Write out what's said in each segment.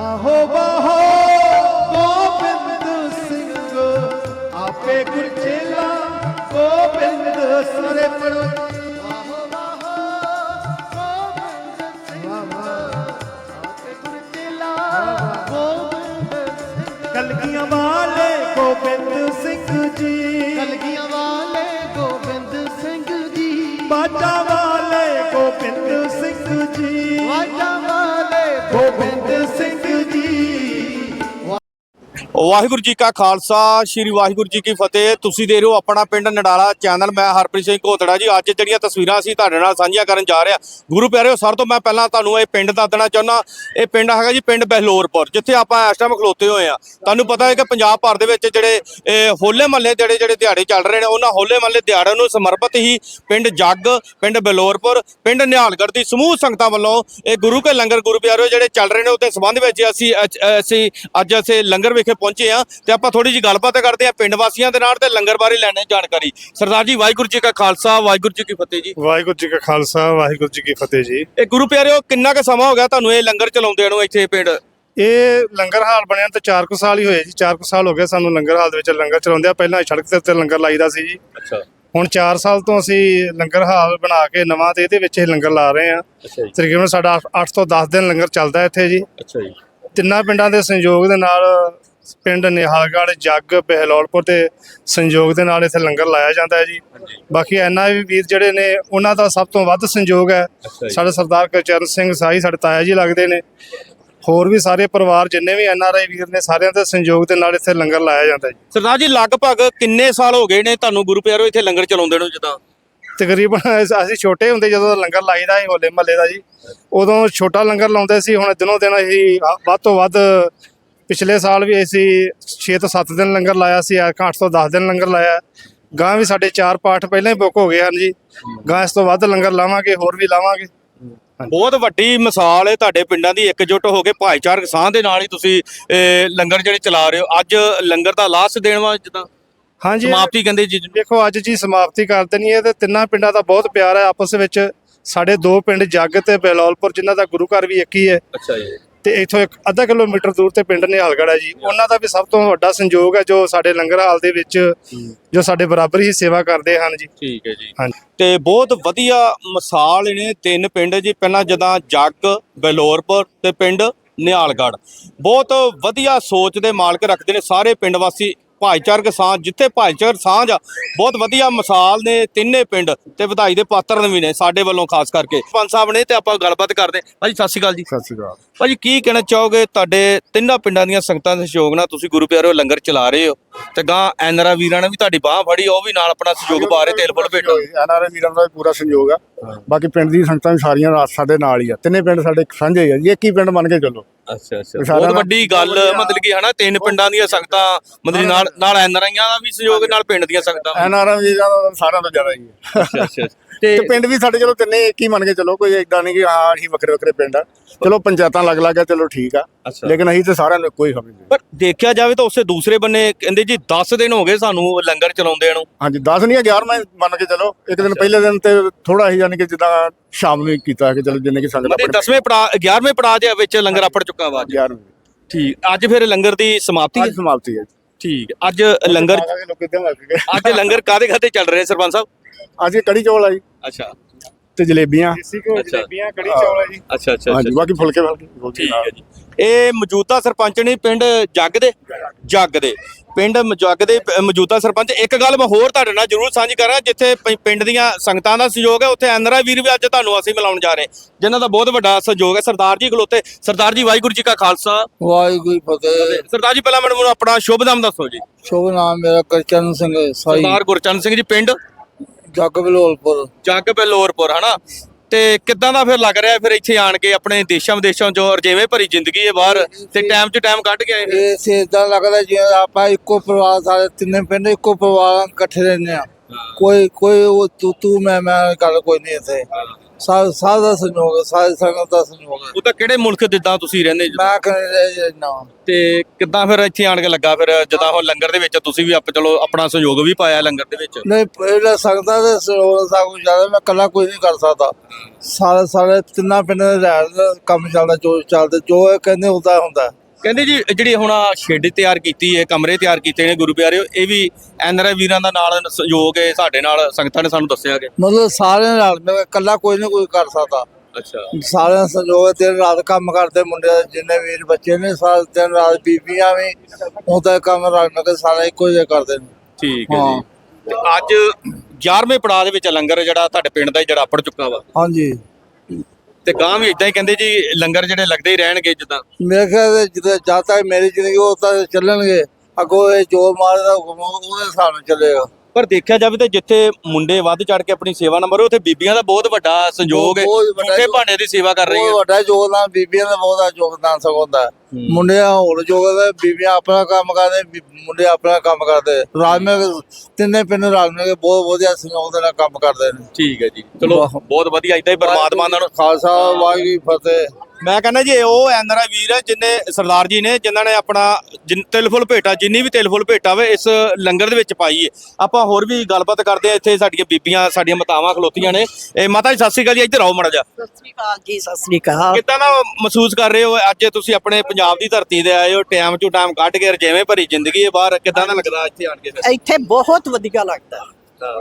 ਆਹੋ ਬਾਹੋ ਗੋਬਿੰਦ ਸਿੰਘ। ਆਪੇ ਗੁਰਚੇਲਾ ਗੋਬਿੰਦ ਸਾਰੇ ਪੜੋ। ਆਹੋ ਬਾਹੋ ਗੋਬਿੰਦ ਸਿੰਘ। ਆਪੇ ਗੁਰਚੇਲਾ ਗੋਬਿੰਦ ਸਿੰਘ। ਕਲਗੀਆਂ ਵਾਲੇ ਗੋਬਿੰਦ ਸਿੰਘ ਜੀ। ਕਲਗੀਆਂ ਵਾਲੇ ਗੋਬਿੰਦ ਸਿੰਘ ਜੀ। ਬਾਜਾ ਵਾਲੇ ਗੋਬਿੰਦ ਸਿੰਘ ਜੀ। ਵਾਜਾ ਵਾਲੇ ਗੋਬਿੰਦ ਸਿੰਘ ਵਾਹਿਗੁਰੂ ਜੀ ਕਾ ਖਾਲਸਾ, ਸ੍ਰੀ ਵਾਹਿਗੁਰੂ ਜੀ ਕੀ ਫਤਿਹ। ਤੁਸੀਂ ਦੇਖ ਰਹੇ ਹੋ ਆਪਣਾ ਪਿੰਡ ਨਡਾਲਾ ਚੈਨਲ। ਮੈਂ ਹਰਪ੍ਰੀਤ ਸਿੰਘ ਘੋਤੜਾ ਜੀ। ਅੱਜ ਜਿਹੜੀਆਂ ਤਸਵੀਰਾਂ ਅਸੀਂ ਤੁਹਾਡੇ ਨਾਲ ਸਾਂਝੀਆਂ ਕਰਨ ਜਾ ਰਿਹਾ ਗੁਰੂ ਪਿਆਰਿਓ ਸਰ ਤੋਂ ਮੈਂ ਪਹਿਲਾਂ ਤੁਹਾਨੂੰ ਇਹ ਪਿੰਡ ਦੱਸਣਾ ਚਾਹੁੰਦਾ। ਇਹ ਪਿੰਡ ਹੈਗਾ ਜੀ ਪਿੰਡ ਬਹਿਲੋਰਪੁਰ, ਜਿੱਥੇ ਆਪਾਂ ਇਸ ਟਾਈਮ ਖਲੋਤੇ ਹੋਏ ਆ ਤੁਹਾਨੂੰ ਪਤਾ ਹੈ ਕਿ ਪੰਜਾਬ ਭਰ ਦੇ ਵਿੱਚ ਜਿਹੜੇ, ਇਹ ਹੋਲੇ ਮਹੱਲੇ ਜਿਹੜੇ ਜਿਹੜੇ ਦਿਹਾੜੇ ਚੱਲ ਰਹੇ ਨੇ, ਉਹਨਾਂ ਹੋਲੇ ਮਹੱਲੇ ਦਿਹਾੜਿਆਂ ਨੂੰ ਸਮਰਪਿਤ ਹੀ ਪਿੰਡ ਜੱਗ, ਪਿੰਡ ਬਹਿਲੋਰਪੁਰ, ਪਿੰਡ ਨਿਹਾਲਗੜ੍ਹ ਦੀ ਸਮੂਹ ਸੰਗਤਾਂ ਵੱਲੋਂ ਇਹ ਗੁਰੂ ਕੇ ਲੰਗਰ ਗੁਰੂ ਪਿਆਰਿਓ ਜਿਹੜੇ ਚੱਲ ਰਹੇ ਨੇ, ਉਹਦੇ ਸੰਬੰਧ ਵਿੱਚ ਅਸੀਂ ਅਸੀਂ ਅੱਜ ਅਸੀਂ ਲੰਗਰ ਵਿਖੇ ਪਹੁੰਚੇ ਆ ਤੇ ਆਪਾਂ ਥੋੜੀ ਜੀ ਗੱਲਬਾਤ ਕਰਦੇ ਆ ਪਿੰਡ ਵਾਸੀਆਂ ਦੇ ਨਾਲ ਤੇ ਲੰਗਰ ਬਾਰੇ ਲੈਣੇ ਜਾਣਕਾਰੀ। ਸਰਦਾਰ ਜੀ ਵਾਹਿਗੁਰੂ ਜੀ ਕਾ ਖਾਲਸਾ ਵਾਹਿਗੁਰੂ ਜੀ ਕੀ ਫਤਿਹ ਜੀ। ਵਾਹਿਗੁਰੂ ਜੀ ਕਾ ਖਾਲਸਾ ਵਾਹਿਗੁਰੂ ਜੀ ਕੀ ਫਤਿਹ ਜੀ। ਇਹ ਗੁਰੂ ਪਿਆਰਿਓ ਕਿੰਨਾ ਕੁ ਸਮਾਂ ਹੋ ਗਿਆ ਤੁਹਾਨੂੰ ਇਹ ਲੰਗਰ ਚਲਾਉਂਦੇ ਨੂੰ ਇੱਥੇ ਪਿੰਡ? ਇਹ ਲੰਗਰ ਹਾਲ ਬਣਿਆ ਤੇ 4 ਕੁ ਸਾਲ ਹੀ ਹੋਏ ਜੀ। 4 ਕੁ ਸਾਲ ਹੋ ਗਏ ਸਾਨੂੰ ਲੰਗਰ ਹਾਲ ਦੇ ਵਿੱਚ ਲੰਗਰ ਚਲਾਉਂਦੇ ਆ ਪਹਿਲਾਂ ਸੜਕ ਦੇ ਉੱਤੇ ਲੰਗਰ ਲਾਈਦਾ ਸੀ ਜੀ। ਅੱਛਾ। ਹੁਣ 4 ਸਾਲ ਤੋਂ ਅਸੀਂ ਲੰਗਰ ਹਾਲ ਬਣਾ ਕੇ ਨਵਾਂ ਤੇ ਇਹਦੇ ਵਿੱਚ ਇਹ ਲੰਗਰ ਲਾ ਰਹੇ ਆ ਤਕਰੀਬਨ ਸਾਡਾ 8 ਤੋਂ 10 ਦਿਨ ਲੰਗਰ ਚੱਲਦਾ ਇੱਥੇ ਜੀ। ਅੱਛਾ ਜੀ। ਤਿੰਨਾਂ ਪਿੰਡਾਂ ਦੇ ਸੰਯੋਗ ਦੇ ਨਾਲ ਪਿੰਡ ਨਿਹਾਲਗੜ੍ਹ ਜੱਗ ਬਹਿਲੋਲਪੁਰ ਤੇ ਸੰਯੋਗ ਦੇ ਨਾਲ ਇੱਥੇ ਲੰਗਰ ਲਾਇਆ ਜਾਂਦਾ ਹੈ ਜੀ। ਬਾਕੀ ਐਨਾ ਵੀ ਵੀਰ ਜਿਹੜੇ ਨੇ ਉਹਨਾਂ ਦਾ ਸਭ ਤੋਂ ਵੱਧ ਸੰਯੋਗ ਹੈ। ਸਾਡੇ ਸਰਦਾਰ ਕਰਚਰਨ ਸਿੰਘ ਸਾਈ ਸਾਡੇ ਤਾਇਆ ਜੀ ਲੱਗਦੇ ਨੇ। ਹੋਰ ਵੀ ਸਾਰੇ ਪਰਿਵਾਰ ਜਿੰਨੇ ਵੀ ਐਨ ਆਰ ਆਈ ਵੀਰ ਨੇ ਸਾਰਿਆਂ ਦੇ ਸੰਯੋਗ ਦੇ ਨਾਲ ਇੱਥੇ ਲੰਗਰ ਲਾਇਆ ਜਾਂਦਾ ਜੀ। ਸਰਦਾਰ ਜੀ ਲਗਭਗ ਕਿੰਨੇ ਸਾਲ ਹੋ ਗਏ ਨੇ ਤੁਹਾਨੂੰ ਗੁਰੂ ਪਿਆਰਿਓ ਇੱਥੇ ਲੰਗਰ ਚਲਾਉਂਦੇ ਨੂੰ ਜਿੱਦਾਂ? ਤਕਰੀਬਨ ਅਸ- ਛੋਟੇ ਹੁੰਦੇ ਜਦੋਂ ਲੰਗਰ ਲਾਈਦਾ ਸੀ ਹੋਲੇ ਮਹੱਲੇ ਦਾ ਜੀ ਉਦੋਂ ਛੋਟਾ ਲੰਗਰ ਲਾਉਂਦੇ ਸੀ ਹੁਣ ਦਿਨੋਂ ਦਿਨ ਅਸੀਂ ਵੱਧ ਤੋਂ ਵੱਧ ਪਿਛਲੇ ਸਾਲ ਵੀ ਅਸੀਂ 6 ਤੋਂ 7 ਦਿਨ ਲੰਗਰ ਲਾਇਆ ਸੀ ਐਰਕਾਂ 8 ਤੋਂ 10 ਦਿਨ ਲੰਗਰ ਲਾਇਆ। ਗਾਂ ਵੀ ਸਾਡੇ ਚਾਰ ਪਾਠ ਪਹਿਲਾਂ ਹੀ ਬੁੱਕ ਹੋ ਗਏ ਹਨ ਜੀ। ਗਾਂ ਇਸ ਤੋਂ ਵੱਧ ਲੰਗਰ ਲਾਵਾਂਗੇ ਹੋਰ ਵੀ ਲਾਵਾਂਗੇ। ਬਹੁਤ ਵੱਡੀ ਮਿਸਾਲ ਹੈ ਤੁਹਾਡੇ ਪਿੰਡਾਂ ਦੀ ਇਕਜੁੱਟ ਹੋ ਕੇ ਭਾਈਚਾਰਕ ਸਾਂਝ ਦੇ ਨਾਲ ਹੀ ਤੁਸੀਂ ਲੰਗਰ ਜਿਹੜੇ ਚਲਾ ਰਹੇ ਹੋ। ਅੱਜ ਲੰਗਰ ਦਾ ਲਾਸਟ ਦੇਣ ਵਾ ਜਿੱਦਾਂ ਹਾਂਜੀ। ਸਮਾਪਤੀ ਕਹਿੰਦੇ ਜੀ। ਦੇਖੋ ਅੱਜ ਜੀ ਸਮਾਪਤੀ ਕਰ ਦੇਣੀ ਹੈ ਤੇ ਤਿੰਨਾਂ ਪਿੰਡਾਂ ਦਾ ਬਹੁਤ ਪਿਆਰ ਹੈ। ਆਪਸ ਵਿੱਚ ਸਾਡੇ ਦੋ ਪਿੰਡ ਜੱਗ ਤੇ ਬਹਿਲੋਲਪੁਰ ਜਿਨ੍ਹਾਂ ਦਾ ਗੁਰੂ ਘਰ ਵੀ ਇੱਕ ਹੀ ਹੈ। ਅੱਛਾ ਜੀ। ਤੇ ਇੱਥੋਂ ਇੱਕ ਅੱਧਾ ਕਿਲੋਮੀਟਰ ਦੂਰ ਤੇ ਪਿੰਡ ਨਿਹਾਲਗੜ੍ਹ ਹੈ ਜੀ। ਉਹਨਾਂ ਦਾ ਵੀ ਸਭ ਤੋਂ ਵੱਡਾ ਸੰਯੋਗ ਹੈ ਜੋ ਸਾਡੇ ਲੰਗਰ ਹਾਲ ਦੇ ਵਿੱਚ ਜੋ ਸਾਡੇ ਬਰਾਬਰ ਹੀ ਸੇਵਾ ਕਰਦੇ ਹਨ ਜੀ। ਠੀਕ ਹੈ ਜੀ। ਹਾਂਜੀ। ਤੇ ਬਹੁਤ ਵਧੀਆ ਮਿਸਾਲ ਨੇ ਤਿੰਨ ਪਿੰਡ ਜੀ। ਪਹਿਲਾਂ ਜਦਾਂ ਜੱਗ ਬਲੌਰਪੁਰ ਤੇ ਪਿੰਡ ਨਿਹਾਲਗੜ੍ਹ। ਬਹੁਤ ਵਧੀਆ ਸੋਚ ਦੇ ਮਾਲਕ ਰੱਖਦੇ ਨੇ ਸਾਰੇ ਪਿੰਡ ਵਾਸੀ ਭਾਈਚਾਰਕ ਸਾਂਝ ਜਿੱਥੇ ਭਾਈਚਾਰਕ ਸਾਂਝ ਆ ਬਹੁਤ ਵਧੀਆ ਮਿਸਾਲ ਨੇ ਤਿੰਨੇ ਪਿੰਡ ਤੇ ਵਧਾਈ ਦੇ ਪਾਤਰ ਵੀ ਨੇ ਸਾਡੇ ਵੱਲੋਂ ਖਾਸ ਕਰਕੇ। ਪੰਜ ਸਾਹਿਬ ਨੇ ਤੇ ਆਪਾਂ ਗੱਲਬਾਤ ਕਰਦੇ। ਭਾਜੀ ਸਤਿ ਸ਼੍ਰੀ ਅਕਾਲ ਜੀ। ਸਤਿ ਸ਼੍ਰੀ ਅਕਾਲ। ਭਾਜੀ ਕੀ ਕਹਿਣਾ ਚਾਹੋਗੇ ਤੁਹਾਡੇ ਤਿੰਨਾਂ ਪਿੰਡਾਂ ਦੀਆਂ ਸੰਗਤਾਂ ਦੇ ਸਹਿਯੋਗ ਨਾਲ ਤੁਸੀਂ ਗੁਰੂ ਪਿਆਰਿਓ ਲੰਗਰ ਚਲਾ ਰਹੇ ਹੋ ਤੇ ਗਾਂ ਐਨਰਾ ਵੀਰਾਂ ਨੇ ਵੀ ਤੁਹਾਡੀ ਬਾਹ ਫੜੀ ਉਹ ਵੀ ਨਾਲ ਆਪਣਾ ਸਹਿਯੋਗ ਪਾ ਰਹੇ ਤੇਲ ਫੁੱਲ ਭੇਟੋ। ਐਨਆਰਏ ਵੀਰਾਂ ਦਾ ਪੂਰਾ ਸੰਯੋਗ ਆ। ਬਾਕੀ ਪਿੰਡ ਦੀ ਸੰਗਤਾਂ ਵੀ ਸਾਰੀਆਂ ਨਾਲ ਸਾਡੇ ਨਾਲ ਹੀ ਆ। ਤਿੰਨੇ ਪਿੰਡ ਸਾਡੇ ਸਾਂਝੇ ਆ ਜੀ ਇੱਕ ਹੀ ਪਿੰਡ ਮੰਨ ਕੇ ਚੱਲੋ। ਅੱਛਾ ਅੱਛਾ। ਬਹੁਤ ਵੱਡੀ ਗੱਲ ਮਤਲਬ ਕਿ ਹਨਾ ਤਿੰਨ ਪਿੰਡਾਂ ਦੀਆਂ ਸੰਗਤਾਂ ਮਤਲਬ ਨਾਲ ਨਾਲ ਐਨਰਾਈਆਂ ਦਾ ਵੀ ਸਹਿਯੋਗ ਨਾਲ ਪਿੰਡ ਦੀਆਂ ਸੰਗਤਾਂ। ਵੀਰਾਂ ਦਾ ਸਾਰਿਆਂ ਤੋਂ ਜ਼ਿਆਦਾ ਹੀ ਆ ਅੱਛਾ ਅੱਛਾ। ਤੇ ਪਿੰਡ ਵੀ ਸਾਡੇ ਚਲੋ ਤਿੰਨੇ ਇੱਕ ਹੀ ਮੰਨ ਕੇ ਚੱਲੋ ਕੋਈ ਏਦਾਂ ਨਹੀਂ ਕਿ ਹਾਂ ਅਸੀਂ ਵੱਖਰੇ ਵੱਖਰੇ ਪਿੰਡ ਆ। ਚਲੋ ਪੰਚਾਇਤਾਂ ਲੱਗ ਲੱਗ ਆ ਚਲੋ ਠੀਕ ਆ। ਲੇਕਿਨ ਅਸੀਂ ਤੇ ਸਾਰਿਆਂ ਨੂੰ ਕੋਈ ਸਮਝਦੇ ਪਰ ਦੇਖਿਆ ਜਾਵੇ ਤਾਂ ਉਸੇ ਦੂਸਰੇ ਬੰਨੇ ਕਹਿੰਦੇ ਜੀ 10 ਦਿਨ ਹੋ ਗਏ ਸਾਨੂੰ ਲੰਗਰ ਚਲਾਉਂਦੇ ਨੂੰ। ਹਾਂਜੀ 10 ਨਹੀਂ 11 ਮੰਨ ਕੇ ਚੱਲੋ ਇੱਕ ਦਿਨ ਪਹਿਲੇ ਦਿਨ ਤੇ ਥੋੜਾ ਹੀ ਯਾਨੀ ਕਿ ਜਿੱਦਾਂ ਸ਼ਾਮ ਨੂੰ ਕੀਤਾ ਕਿ ਚਲੋ ਜਿੰਨੇ ਕਿ ਸੰਗਤ ਮਤਲਬ 10ਵੇਂ ਪੜਾ 11ਵੇਂ ਪੜਾ ਦੇ ਵਿੱਚ ਲੰਗਰ ਆਪੜ ਚੁੱਕਾ ਵਾ ਅੱਜ। 11 ਠੀਕ ਅੱਜ ਫਿਰ ਲੰਗਰ ਦੀ ਸਮਾਪਤੀ ਹੈ? ਸਮਾਪਤੀ ਹੈ ਠੀਕ ਅੱਜ ਲੰਗਰ ਅੱਜ ਲੰਗਰ ਕਾਦੇ ਖਾਤੇ ਚੱਲ ਰਹੇ ਸਰਪੰਚ ਸਾਹਿਬ? ਅੱਜ ਕੜੀ ਚੌਲ ਆ ਜੀ। ਅੱਛਾ। ਤੇ ਜਲੇਬੀਆਂ। ਦੇਸੀ ਘਿਓ ਅੱਛਾ। ਜਲੇਬੀਆਂ ਕੜੀ ਚੌਲ ਹੈ ਜੀ। ਅੱਛਾ ਅੱਛਾ ਹਾਂਜੀ ਬਾਕੀ ਫੁਲਕੇ ਫੁਲਕੇ ਠੀਕ ਹੈ ਜੀ। ਇਹ ਮੌਜੂਦਾ ਸਰਪੰਚ ਨੇ ਪਿੰਡ ਜੱਗ ਦੇ ਜੱਗ ਦੇ ਪਿੰਡ ਮ- ਜੱਗ ਦੇ ਪ- ਮੌਜੂਦਾ ਸਰਪੰਚ। ਇੱਕ ਗੱਲ ਮੈਂ ਹੋਰ ਤੁਹਾਡੇ ਨਾਲ ਜ਼ਰੂਰ ਸਾਂਝੀ ਕਰਾਂ ਜਿੱਥੇ ਪ- ਪਿੰਡ ਦੀਆਂ ਸੰਗਤਾਂ ਦਾ ਸਹਿਯੋਗ ਹੈ ਉੱਥੇ ਐਨਰਾ ਵੀਰ ਵੀ ਅੱਜ ਤੁਹਾਨੂੰ ਅਸੀਂ ਮਿਲਾਉਣ ਜਾ ਰਹੇ ਜਿਨ੍ਹਾਂ ਦਾ ਬਹੁਤ ਵੱਡਾ ਸਹਿਯੋਗ ਹੈ ਸਰਦਾਰ ਜੀ ਖਲੋਤੇ। ਸਰਦਾਰ ਜੀ ਵਾਹਿਗੁਰੂ ਜੀ ਕਾ ਖਾਲਸਾ। ਵਾਹਿਗੁਰੂ ਜੀ ਫਤਿਹ। ਸਰਦਾਰ ਜੀ ਪਹਿਲਾਂ ਮੈਨੂੰ ਆਪਣਾ ਸ਼ੁਭ ਨਾਮ ਦੱਸੋ ਜੀ। ਸ਼ੁਭ ਨਾਮ ਮੇਰਾ ਕਰਚਰਨ ਸਿੰਘ ਸਾਈ। ਸਰਦਾਰ ਗੁਰਚਰਨ ਸਿੰਘ ਜੀ ਪਿੰਡ? ਜੱਗ ਬਲੋਲਪੁਰ। ਜੱਗ ਬਲੌਰਪੁਰ ਹਨਾ? ਤੇ ਕਿੱਦਾਂ ਦਾ ਫਿਰ ਲੱਗ ਰਿਹਾ ਫਿਰ ਇੱਥੇ ਆਣ ਕੇ ਆਪਣੇ ਦੇਸ਼ਾਂ ਵਿਦੇਸ਼ਾਂ ਚੋਂ ਰਜੇਵੇਂ ਭਰੀ ਜ਼ਿੰਦਗੀ ਹੈ ਬਾਹਰ ਤੇ ਟਾਈਮ 'ਚ ਟਾਈਮ ਕੱਢ ਕੇ ਆਏ। ਇਹ ਸੇਦਾਂ ਲੱਗਦਾ ਜਿਵੇਂ ਆਪਾਂ ਇੱਕੋ ਪਰਿਵਾਰ ਸਾਰੇ ਤਿੰਨੇ ਪਿੰਡ ਇੱਕੋ ਪਰਿਵਾਰ ਇਕੱਠੇ ਰਹਿੰਦੇ ਆ ਕੋਈ ਕੋਈ ਉਹ ਤੂੰ ਤੂੰ ਮੈਂ ਮੈਂ ਗੱਲ ਕੋਈ ਨਹੀਂ ਇੱਥੇ। ਦਾ ਸੰਯੋਗ ਸਾਰੇ ਸੰਗਤ ਦਾ ਸੰਯੋਗ ਹੈ। ਉਹ ਤਾਂ ਕਿਹੜੇ ਮੁਲਕ ਜਿੱਦਾਂ ਤੁਸੀਂ ਰਹਿੰਦੇ ਜੀ? ਮੈਂ ਕੈਨੇਡਾ ਨਾ। ਤੇ ਕਿੱਦਾਂ ਫਿਰ ਇੱਥੇ ਆਣ ਕੇ ਲੱਗਾ ਫਿਰ ਜਦਾਂ ਹੁਣ ਲੰਗਰ ਦੇ ਵਿੱਚ ਤੁਸੀਂ ਵੀ ਆਪ ਚਲੋ ਆਪਣਾ ਸਹਿਯੋਗ ਵੀ ਪਾਇਆ ਲੰਗਰ ਦੇ ਵਿੱਚ? ਨਹੀਂ ਪਹਿਲਾਂ ਸੰਗਤਾਂ ਦੇ ਸੰਯੋਗ ਦਾ ਕੁਝ ਜ਼ਿਆਦਾ ਮੈਂ ਇਕੱਲਾ ਕੋਈ ਨਹੀਂ ਕਰ ਸਕਦਾ। ਸਾਰੇ ਸਾਰੇ ਤਿੰਨਾਂ ਪਿੰਡਾਂ ਦੇ ਰਹਿਣ ਦਾ ਕੰਮ ਚੱਲਦਾ ਜੋ ਚੱਲਦਾ ਜੋ ਇਹ ਕਹਿੰਦੇ ਹੁੰਦਾ ਹੁੰਦਾ। ਕਹਿੰਦੇ ਜੀ ਜਿਹੜੀ ਹੁਣ ਸ਼ੈੱਡ ਤਿਆਰ ਕੀਤੀ ਹੈ ਕਮਰੇ ਤਿਆਰ ਕੀਤੇ ਨੇ ਗੁਰੂ ਪਿਆਰਿਓ ਇਹ ਵੀ ਐਨਆਰਆਈ ਵੀਰਾਂ ਦਾ ਨਾਲ ਸਹਿਯੋਗ ਹੈ ਸਾਡੇ ਨਾਲ ਸੰਗਤਾਂ ਨੇ ਸਾਨੂੰ ਦੱਸਿਆ ਕਿ? ਮਤਲਬ ਸਾਰਿਆਂ ਨਾਲ ਮੈਂ ਇਕੱਲਾ ਕੋਈ ਨਹੀਂ ਕੋਈ ਕਰ ਸਕਦਾ। ਅੱਛਾ। ਸਾਰਿਆਂ ਦਾ ਹੈ, ਦਿਨ ਰਾਤ ਕੰਮ ਕਰਦੇ ਮੁੰਡੇ ਜਿੰਨੇ ਵੀਰ ਬੱਚੇ ਨੇ ਸਾਰੇ ਦਿਨ ਰਾਤ ਬੀਬੀਆਂ ਵੀ ਉਹਦਾ ਕੰਮ ਮਿਲ ਕੇ ਸਾਰੇ ਇੱਕੋ ਜਿਹਾ ਕਰਦੇ ਨੇ। ਠੀਕ ਹੈ। ਜੀ। ਤੇ ਅੱਜ 11ਵੇਂ ਪੜਾਅ ਦੇ ਵਿੱਚ ਲੰਗਰ ਜਿਹੜਾ ਤੁਹਾਡੇ ਪਿੰਡ ਦਾ ਹੀ ਜਿਹੜਾ ਆਪੜ ਚੁੱਕਾ ਵਾ। ਹਾਂਜੀ। ਤੇ ਗਾਂ ਵੀ ਇਦਾਂ ਹੀ ਕਹਿੰਦੇ ਜੀ, ਲੰਗਰ ਜਿਹੜੇ ਲੱਗਦੇ ਹੀ ਰਹਿਣਗੇ ਜਿੱਦਾਂ। ਮੇਰੇ ਖਿਆਲ ਜਿੱਦਾਂ ਜਦੋਂ ਜਦ ਤੱਕ ਮੇਰੀ ਜ਼ਿੰਦਗੀ ਉਹ ਤਾਂ ਚੱਲਣਗੇ। ਅੱਗੋਂ ਇਹ ਜੋ ਮਾਰਦਾ ਉਹਦੇ ਹਿਸਾਬ ਨਾਲ ਚੱਲੇਗਾ। ਪਰ ਦੇਖਿਆ ਜਾਵੇ ਤੇ ਜਿੱਥੇ ਮੁੰਡੇ ਵੱਧ ਚੜ ਕੇ ਆਪਣੀ ਸੇਵਾ ਨੰਬਰ ਉੱਥੇ ਬੀਬੀਆਂ ਦਾ ਬਹੁਤ ਵੱਡਾ ਸੰਯੋਗ ਹੈ ਬਹੁਤ ਵੱਡਾ ਭਾਂਡੇ ਦੀ ਸੇਵਾ ਕਰ ਰਹੀਆਂ। ਵੱਡਾ ਯੋਗਦਾਨ ਬੀਬੀਆਂ ਦਾ ਬਹੁਤਾ ਯੋਗਦਾਨ ਸਗੋਂ ਹੁੰਦਾ। ਹੈ। ਮੁੰਡਿਆਂ ਹੋਰ ਯੋਗਦਾਨ ਬੀਬੀਆਂ ਆਪਣਾ ਕੰਮ ਕਰਦੇ ਬੀ- ਮੁੰਡੇ ਆਪਣਾ ਕੰਮ ਕਰਦੇ। ਕੇ ਤਿੰਨੇ ਪਿੰਡ ਰਲ ਮਿਲ ਕੇ ਬਹੁਤ ਵਧੀਆ ਸਹਿਯੋਗ ਦੇ ਨਾਲ ਕੰਮ ਕਰਦੇ ਨੇ। ਠੀਕ ਹੈ ਜੀ। ਚਲੋ। ਬਹੁਤ ਵਧੀਆ ਇਦਾਂ ਹੀ ਪਰਮਾਤਮਾ ਨਾਲ ਖਾਲਸਾ ਵਾਹਿਗੁਰੂ ਜੀ ਕੀ ਫਤਿਹ। ਮੈਂ ਕਹਿੰਦਾ ਜੀ ਉਹ ਐਨਆਰਆਈ ਵੀਰ ਹੈ ਜਿਨੇ ਸਰਦਾਰ ਜੀ ਨੇ ਜਿਨ੍ਹਾਂ ਨੇ ਆਪਣਾ ਜਿਨ- ਤਿਲ ਫੁੱਲ ਭੇਟਾ ਜਿੰਨੀ ਵੀ ਤਿਲ ਫੁੱਲ ਭੇਟਾ ਵੇ ਇਸ ਲੰਗਰ ਦੇ ਵਿੱਚ ਪਾਈ ਹੈ ਆਪਾਂ ਹੋਰ ਵੀ ਗੱਲਬਾਤ ਕਰਦੇ ਆ ਇੱਥੇ ਸਾਡੀਆਂ ਬੀਬੀਆਂ ਸਾਡੀਆਂ ਮਾਤਾਵਾਂ ਖਲੋਤੀਆਂ ਨੇ। ਇਹ ਮਾਤਾ ਜੀ ਸਤਿ ਸ੍ਰੀ ਅਕਾਲ ਜੀ ਇੱਧਰ ਆਓ ਮੜਾ ਜਾ ਸਤਿ ਸ੍ਰੀ ਅਕਾਲ ਜੀ ਸਤਿ ਸ੍ਰੀ ਅਕਾਲ। ਕਿੱਦਾਂ ਦਾ ਮਹਿਸੂਸ ਕਰ ਰਹੇ ਹੋ? ਅੱਜ ਤੁਸੀਂ ਆਪਣੇ ਪੰਜਾਬ ਦੀ ਧਰਤੀ ਤੇ ਆਏ ਹੋ ਟਾਈਮ ਚੋਂ ਟਾਈਮ ਕੱਢ ਕੇ ਜਿਵੇਂ ਭਰੀ ਜ਼ਿੰਦਗੀ ਹੈ ਬਾਹਰ ਕਿੱਦਾਂ ਦਾ ਲੱਗਦਾ ਇੱਥੇ ਆਣ ਕੇ? ਇੱਥੇ ਬਹੁਤ ਵਧੀਆ ਲੱਗਦਾ।